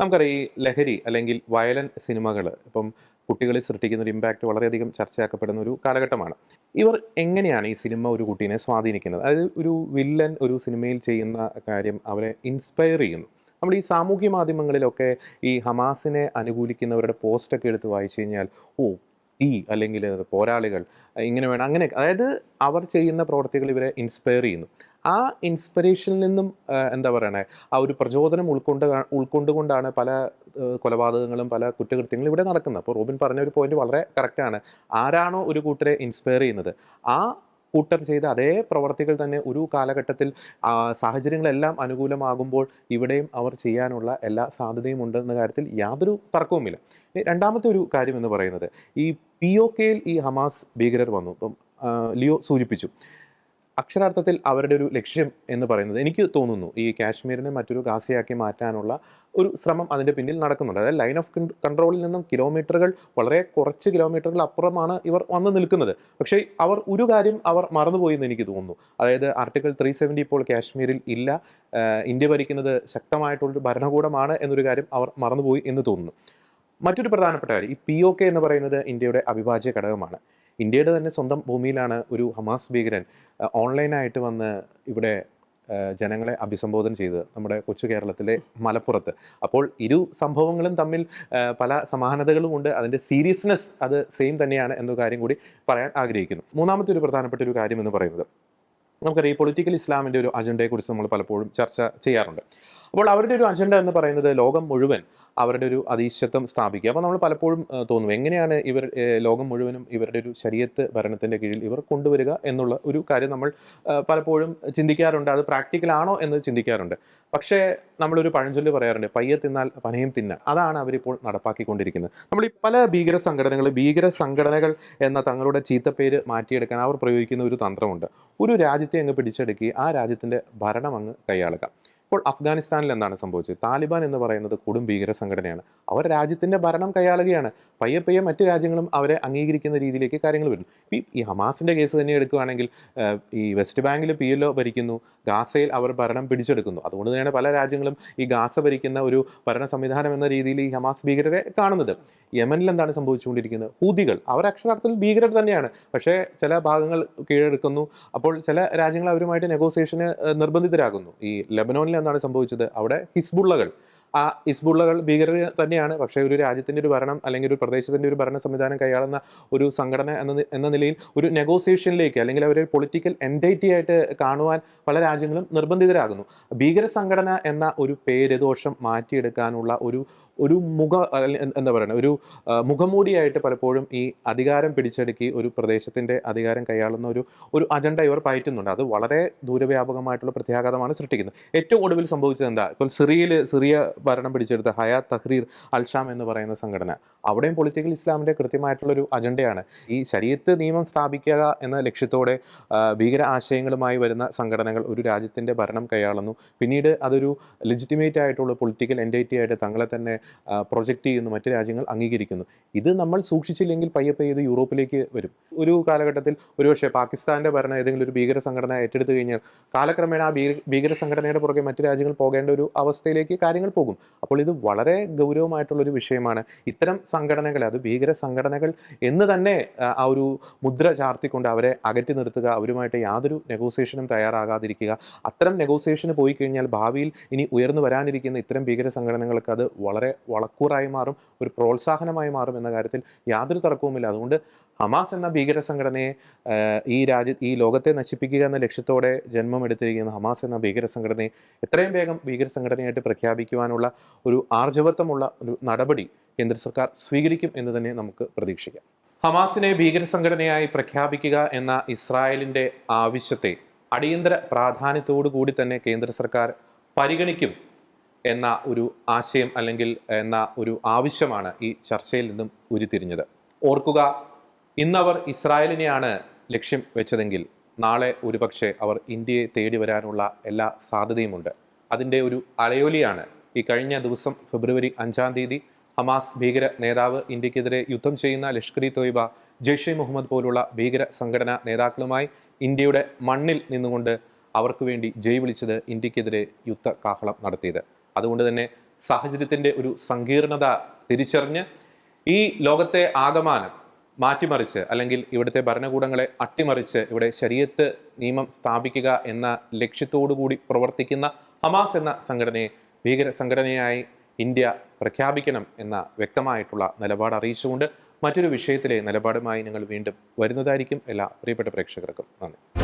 നമുക്കറിയാം ഈ ലഹരി അല്ലെങ്കിൽ വയലൻ സിനിമകൾ ഇപ്പം കുട്ടികളിൽ സൃഷ്ടിക്കുന്ന ഒരു ഇമ്പാക്റ്റ് വളരെയധികം ചർച്ചയാക്കപ്പെടുന്ന ഒരു കാലഘട്ടമാണ്. ഇവർ എങ്ങനെയാണ് ഈ സിനിമ ഒരു കുട്ടീനെ സ്വാധീനിക്കുന്നത്? അതായത് ഒരു വില്ലൻ ഒരു സിനിമയിൽ ചെയ്യുന്ന കാര്യം അവരെ ഇൻസ്പയർ ചെയ്യുന്നു. നമ്മൾ ഈ സാമൂഹ്യ മാധ്യമങ്ങളിലൊക്കെ ഈ ഹമാസിനെ അനുകൂലിക്കുന്നവരുടെ പോസ്റ്റൊക്കെ എടുത്ത് വായിച്ചു കഴിഞ്ഞാൽ ഓ ഈ അല്ലെങ്കിൽ പോരാളികൾ ഇങ്ങനെ വേണം. അങ്ങനെ അതായത് അവർ ചെയ്യുന്ന പ്രവർത്തികൾ ഇവരെ ഇൻസ്പയർ ചെയ്യുന്നു. ആ ഇൻസ്പിറേഷനിൽ നിന്നും എന്താ പറയണേ ആ ഒരു പ്രചോദനം ഉൾക്കൊണ്ട് ഉൾക്കൊണ്ടുകൊണ്ടാണ് പല കൊലപാതകങ്ങളും പല കുറ്റകൃത്യങ്ങളും ഇവിടെ നടക്കുന്നത്. അപ്പോൾ റോബിൻ പറഞ്ഞ ഒരു പോയിന്റ് വളരെ കറക്റ്റാണ് ആരാണോ ഒരു കൂട്ടരെ ഇൻസ്പയർ ചെയ്യുന്നത്? ആ കൂട്ടർ ചെയ്ത അതേ പ്രവർത്തികൾ തന്നെ ഒരു കാലഘട്ടത്തിൽ സാഹചര്യങ്ങളെല്ലാം അനുകൂലമാകുമ്പോൾ ഇവിടെയും അവർ ചെയ്യാനുള്ള എല്ലാ സാധ്യതയും ഉണ്ടെന്ന കാര്യത്തിൽ യാതൊരു തർക്കവുമില്ല. രണ്ടാമത്തെ ഒരു കാര്യം എന്ന് പറയുന്നത് ഈ പി ഒ കെയിൽ ഈ ഹമാസ് ഭീകരർ വന്നു. ഇപ്പം ലിയോ സൂചിപ്പിച്ചു. അക്ഷരാർത്ഥത്തിൽ അവരുടെ ഒരു ലക്ഷ്യം എന്ന് പറയുന്നത് എനിക്ക് തോന്നുന്നു ഈ കാശ്മീരിനെ മറ്റൊരു ഗാസയാക്കി മാറ്റാനുള്ള ഒരു ശ്രമം അതിന്റെ പിന്നിൽ നടക്കുന്നുണ്ട്. അതായത് ലൈൻ ഓഫ് കൺട്രോളിൽ നിന്നും കിലോമീറ്ററുകൾ വളരെ കുറച്ച് കിലോമീറ്ററുകൾ അപ്പുറമാണ് ഇവർ വന്ന് നിൽക്കുന്നത്. പക്ഷേ അവർ ഒരു കാര്യം അവർ മറന്നുപോയി എന്ന് എനിക്ക് തോന്നുന്നു. അതായത് ആർട്ടിക്കിൾ ത്രീ സെവന്റി ഇപ്പോൾ കാശ്മീരിൽ ഇല്ല. ഇന്ത്യ ഭരിക്കുന്നത് ശക്തമായിട്ടുള്ളൊരു ഭരണകൂടമാണ് എന്നൊരു കാര്യം അവർ മറന്നുപോയി എന്ന് തോന്നുന്നു. മറ്റൊരു പ്രധാനപ്പെട്ട കാര്യം ഈ പി ഒ കെ എന്ന് പറയുന്നത് ഇന്ത്യയുടെ അവിഭാജ്യ ഘടകമാണ്. ഇന്ത്യയുടെ തന്നെ സ്വന്തം ഭൂമിയിലാണ് ഒരു ഹമാസ് ഭീകരൻ ഓൺലൈനായിട്ട് വന്ന് ഇവിടെ ജനങ്ങളെ അഭിസംബോധന ചെയ്തത് നമ്മുടെ കൊച്ചു കേരളത്തിലെ മലപ്പുറത്ത്. അപ്പോൾ ഇരു സംഭവങ്ങളും തമ്മിൽ പല സമാനതകളും ഉണ്ട്. അതിന്റെ സീരിയസ്നെസ് അത് സെയിം തന്നെയാണ് എന്ന കാര്യം കൂടി പറയാൻ ആഗ്രഹിക്കുന്നു. മൂന്നാമത്തെ ഒരു പ്രധാനപ്പെട്ട ഒരു കാര്യം എന്ന് പറയുന്നത് നമുക്കറിയാം ഈ പൊളിറ്റിക്കൽ ഇസ്ലാമിന്റെ ഒരു അജണ്ടയെക്കുറിച്ച് നമ്മൾ പലപ്പോഴും ചർച്ച ചെയ്യാറുണ്ട്. അപ്പോൾ അവരുടെ ഒരു അജണ്ട എന്ന് പറയുന്നത് ലോകം മുഴുവൻ അവരുടെ ഒരു അതീശത്വം സ്ഥാപിക്കുക. അപ്പോൾ നമ്മൾ പലപ്പോഴും തോന്നും എങ്ങനെയാണ് ഇവർ ലോകം മുഴുവനും ഇവരുടെ ഒരു ശരീരത്ത് ഭരണത്തിന്റെ കീഴിൽ ഇവർ കൊണ്ടുവരിക എന്നുള്ള ഒരു കാര്യം നമ്മൾ പലപ്പോഴും ചിന്തിക്കാറുണ്ട്. അത് പ്രാക്ടിക്കൽ ആണോ എന്ന് ചിന്തിക്കാറുണ്ട്. പക്ഷേ നമ്മളൊരു പഴഞ്ചൊല്ല് പറയാറുണ്ട് പയ്യെ തിന്നാൽ പനയും തിന്ന. അതാണ് അവരിപ്പോൾ നടപ്പാക്കിക്കൊണ്ടിരിക്കുന്നത്. നമ്മൾ ഈ പല ഭീകര സംഘടനകൾ ഭീകര സംഘടനകൾ എന്ന തങ്ങളുടെ ചീത്തപ്പേര് മാറ്റിയെടുക്കാൻ അവർ പ്രയോഗിക്കുന്ന ഒരു തന്ത്രമുണ്ട്. ഒരു രാജ്യത്തെ അങ്ങ് പിടിച്ചെടുക്കി ആ രാജ്യത്തിന്റെ ഭരണം അങ്ങ് കൈയാളുക. ഇപ്പോൾ അഫ്ഗാനിസ്ഥാനിൽ എന്താണ് സംഭവിച്ചത്? താലിബാൻ എന്ന് പറയുന്നത് കൊടും ഭീകര സംഘടനയാണ് അവർ രാജ്യത്തിന്റെ ഭരണം കൈയാളുകയാണ്. പയ്യെ പയ്യെ മറ്റു രാജ്യങ്ങളും അവരെ അംഗീകരിക്കുന്ന രീതിയിലേക്ക് കാര്യങ്ങൾ വരുന്നു. ഈ- ഹമാസിന്റെ കേസ് തന്നെ എടുക്കുകയാണെങ്കിൽ ഈ വെസ്റ്റ് ബാങ്കിൽ പി എൽ ഭരിക്കുന്നു. ഗാസയിൽ അവർ ഭരണം പിടിച്ചെടുക്കുന്നു. അതുകൊണ്ട് തന്നെയാണ് പല രാജ്യങ്ങളും ഈ ഗാസ ഭരിക്കുന്ന ഒരു ഭരണ സംവിധാനം എന്ന രീതിയിൽ ഈ ഹമാസ് ഭീകരരെ കാണുന്നത്. യമനിൽ എന്താണ് സംഭവിച്ചുകൊണ്ടിരിക്കുന്നത്? ഹൂതികൾ. അവർ അക്ഷരാർത്ഥത്തിൽ ഭീകരർ തന്നെയാണ്. പക്ഷേ ചില ഭാഗങ്ങൾ കീഴടക്കുന്നു. അപ്പോൾ ചില രാജ്യങ്ങൾ അവരുമായിട്ട് നെഗോസിയേഷന് നിർബന്ധിതരാകുന്നു. ഈ ലെബനോനിൽ എന്താണ് സംഭവിച്ചത്? അവിടെ ഹിസ്ബുള്ളകൾ. ആ ഹിസ്ബുള്ളകൾ ഭീകരർ തന്നെയാണ്. പക്ഷേ ഒരു രാജ്യത്തിന്റെ ഒരു ഭരണം അല്ലെങ്കിൽ ഒരു പ്രദേശത്തിന്റെ ഒരു ഭരണ സംവിധാനം കൈയാളുന്ന ഒരു സംഘടന എന്ന എന്ന നിലയിൽ ഒരു നെഗോസിയേഷനിലേക്ക് അല്ലെങ്കിൽ അവരെ പൊളിറ്റിക്കൽ എന്റൈറ്റി ആയിട്ട് കാണുവാൻ പല രാജ്യങ്ങളും നിർബന്ധിതരാകുന്നു. ഭീകര സംഘടന എന്ന ഒരു പേര് ദോഷം മാറ്റിയെടുക്കാനുള്ള ഒരു ഒരു മുഖ എന്താ പറയുക ഒരു മുഖമൂടിയായിട്ട് പലപ്പോഴും ഈ അധികാരം പിടിച്ചെടുക്കി ഒരു പ്രദേശത്തിന്റെ അധികാരം കൈയാളുന്ന ഒരു ഒരു അജണ്ട ഇവർ പയറ്റുന്നുണ്ട്. അത് വളരെ ദൂരവ്യാപകമായിട്ടുള്ള പ്രത്യാഘാതമാണ് സൃഷ്ടിക്കുന്നത്. ഏറ്റവും ഒടുവിൽ സംഭവിച്ചത് എന്താ? ഇപ്പോൾ സിറിയയിൽ സിറിയ ഭരണം പിടിച്ചെടുത്ത ഹയാ തഹ്രീർ അൽഷാം എന്ന് പറയുന്ന സംഘടന അവിടെയും പൊളിറ്റിക്കൽ ഇസ്ലാമിന്റെ കൃത്യമായിട്ടുള്ള ഒരു അജണ്ടയാണ്. ഈ ശരീരത്ത് നിയമം സ്ഥാപിക്കുക എന്ന ലക്ഷ്യത്തോടെ ഭീകര ആശയങ്ങളുമായി വരുന്ന സംഘടനകൾ ഒരു രാജ്യത്തിന്റെ ഭരണം കൈയാളുന്നു. പിന്നീട് അതൊരു ലെജിറ്റിമേറ്റ് ആയിട്ടുള്ള പൊളിറ്റിക്കൽ എന്റൈറ്റി ആയിട്ട് തങ്ങളെ തന്നെ പ്രൊജക്റ്റ് ചെയ്യുന്നു മറ്റ് രാജ്യങ്ങൾ അംഗീകരിക്കുന്നു. ഇത് നമ്മൾ സൂക്ഷിച്ചില്ലെങ്കിൽ പയ്യെ പയ്യെ ഇത് യൂറോപ്പിലേക്ക് വരും. ഒരു കാലഘട്ടത്തിൽ ഒരുപക്ഷെ പാകിസ്ഥാന്റെ ഭരണം ഏതെങ്കിലും ഒരു ഭീകര സംഘടന ഏറ്റെടുത്തു കഴിഞ്ഞാൽ കാലക്രമേണ ആ ഭീകര സംഘടനയുടെ പുറകെ മറ്റ് രാജ്യങ്ങൾ പോകേണ്ട ഒരു അവസ്ഥയിലേക്ക് കാര്യങ്ങൾ പോകും. അപ്പോൾ ഇത് വളരെ ഗൗരവമായിട്ടുള്ള ഒരു വിഷയമാണ്. ഇത്തരം സംഘടനകളെ അത് ഭീകര സംഘടനകൾ എന്ന് തന്നെ ആ ഒരു മുദ്ര ചാർത്തിക്കൊണ്ട് അവരെ അകറ്റി നിർത്തുക അവരുമായിട്ട് യാതൊരു നെഗോസിയേഷനും തയ്യാറാകാതിരിക്കുക. അത്തരം നെഗോസിയേഷന് പോയി കഴിഞ്ഞാൽ ഭാവിയിൽ ഇനി ഉയർന്നു വരാനിരിക്കുന്ന ഇത്തരം ഭീകര സംഘടനകൾക്ക് അത് വളരെ വളക്കൂറായി മാറും ഒരു പ്രോത്സാഹനമായി മാറും എന്ന കാര്യത്തിൽ യാതൊരു തർക്കവുമില്ല. അതുകൊണ്ട് ഹമാസ് എന്ന ഭീകര സംഘടനയെ ഈ രാജ്യ ഈ ലോകത്തെ നശിപ്പിക്കുക എന്ന ലക്ഷ്യത്തോടെ ജന്മം എടുത്തിരിക്കുന്ന ഹമാസ് എന്ന ഭീകര സംഘടനയെ എത്രയും വേഗം ഭീകര സംഘടനയായിട്ട് പ്രഖ്യാപിക്കുവാനുള്ള ഒരു ആർജവത്വമുള്ള ഒരു നടപടി കേന്ദ്ര സർക്കാർ സ്വീകരിക്കും എന്ന് തന്നെ നമുക്ക് പ്രതീക്ഷിക്കാം. ഹമാസിനെ ഭീകര സംഘടനയായി പ്രഖ്യാപിക്കുക എന്ന ഇസ്രായേലിന്റെ ആവശ്യത്തെ അടിയന്തര പ്രാധാന്യത്തോടു കൂടി തന്നെ കേന്ദ്ര സർക്കാർ പരിഗണിക്കും എന്ന ഒരു ആശയം അല്ലെങ്കിൽ എന്ന ഒരു ആവശ്യമാണ് ഈ ചർച്ചയിൽ നിന്നും ഉരുത്തിരിഞ്ഞത്. ഓർക്കുക ഇന്നവർ ഇസ്രായേലിനെയാണ് ലക്ഷ്യം വെച്ചതെങ്കിൽ നാളെ ഒരുപക്ഷെ അവർ ഇന്ത്യയെ തേടി വരാനുള്ള എല്ലാ സാധ്യതയുമുണ്ട്. അതിന്റെ ഒരു അലയോലിയാണ് ഈ കഴിഞ്ഞ ദിവസം ഫെബ്രുവരി അഞ്ചാം തീയതി ഹമാസ് ഭീകര നേതാവ് ഇന്ത്യക്കെതിരെ യുദ്ധം ചെയ്യുന്ന ലഷ്കർ ഇ തോയ്ബ ജെയ്ഷെ മുഹമ്മദ് പോലുള്ള ഭീകര സംഘടനാ നേതാക്കളുമായി ഇന്ത്യയുടെ മണ്ണിൽ നിന്നുകൊണ്ട് അവർക്ക് വേണ്ടി ജയ് വിളിച്ചത് ഇന്ത്യക്കെതിരെ യുദ്ധ കാഹളം നടത്തിയത്. അതുകൊണ്ട് തന്നെ സാഹചര്യത്തിന്റെ ഒരു സങ്കീർണത തിരിച്ചറിഞ്ഞ് ഈ ലോകത്തെ ആകമാനം മാറ്റിമറിച്ച് അല്ലെങ്കിൽ ഇവിടുത്തെ ഭരണകൂടങ്ങളെ അട്ടിമറിച്ച് ഇവിടെ ശരീരത്ത് നിയമം സ്ഥാപിക്കുക എന്ന ലക്ഷ്യത്തോടു കൂടി പ്രവർത്തിക്കുന്ന ഹമാസ് എന്ന സംഘടനയെ ഭീകര സംഘടനയായി ഇന്ത്യ പ്രഖ്യാപിക്കണം എന്ന വ്യക്തമായിട്ടുള്ള നിലപാട് അറിയിച്ചുകൊണ്ട് മറ്റൊരു വിഷയത്തിലെ നിലപാടുമായി ഞങ്ങൾ വീണ്ടും വരുന്നതായിരിക്കും എല്ലാ പ്രിയപ്പെട്ട പ്രേക്ഷകർക്കും നന്ദി.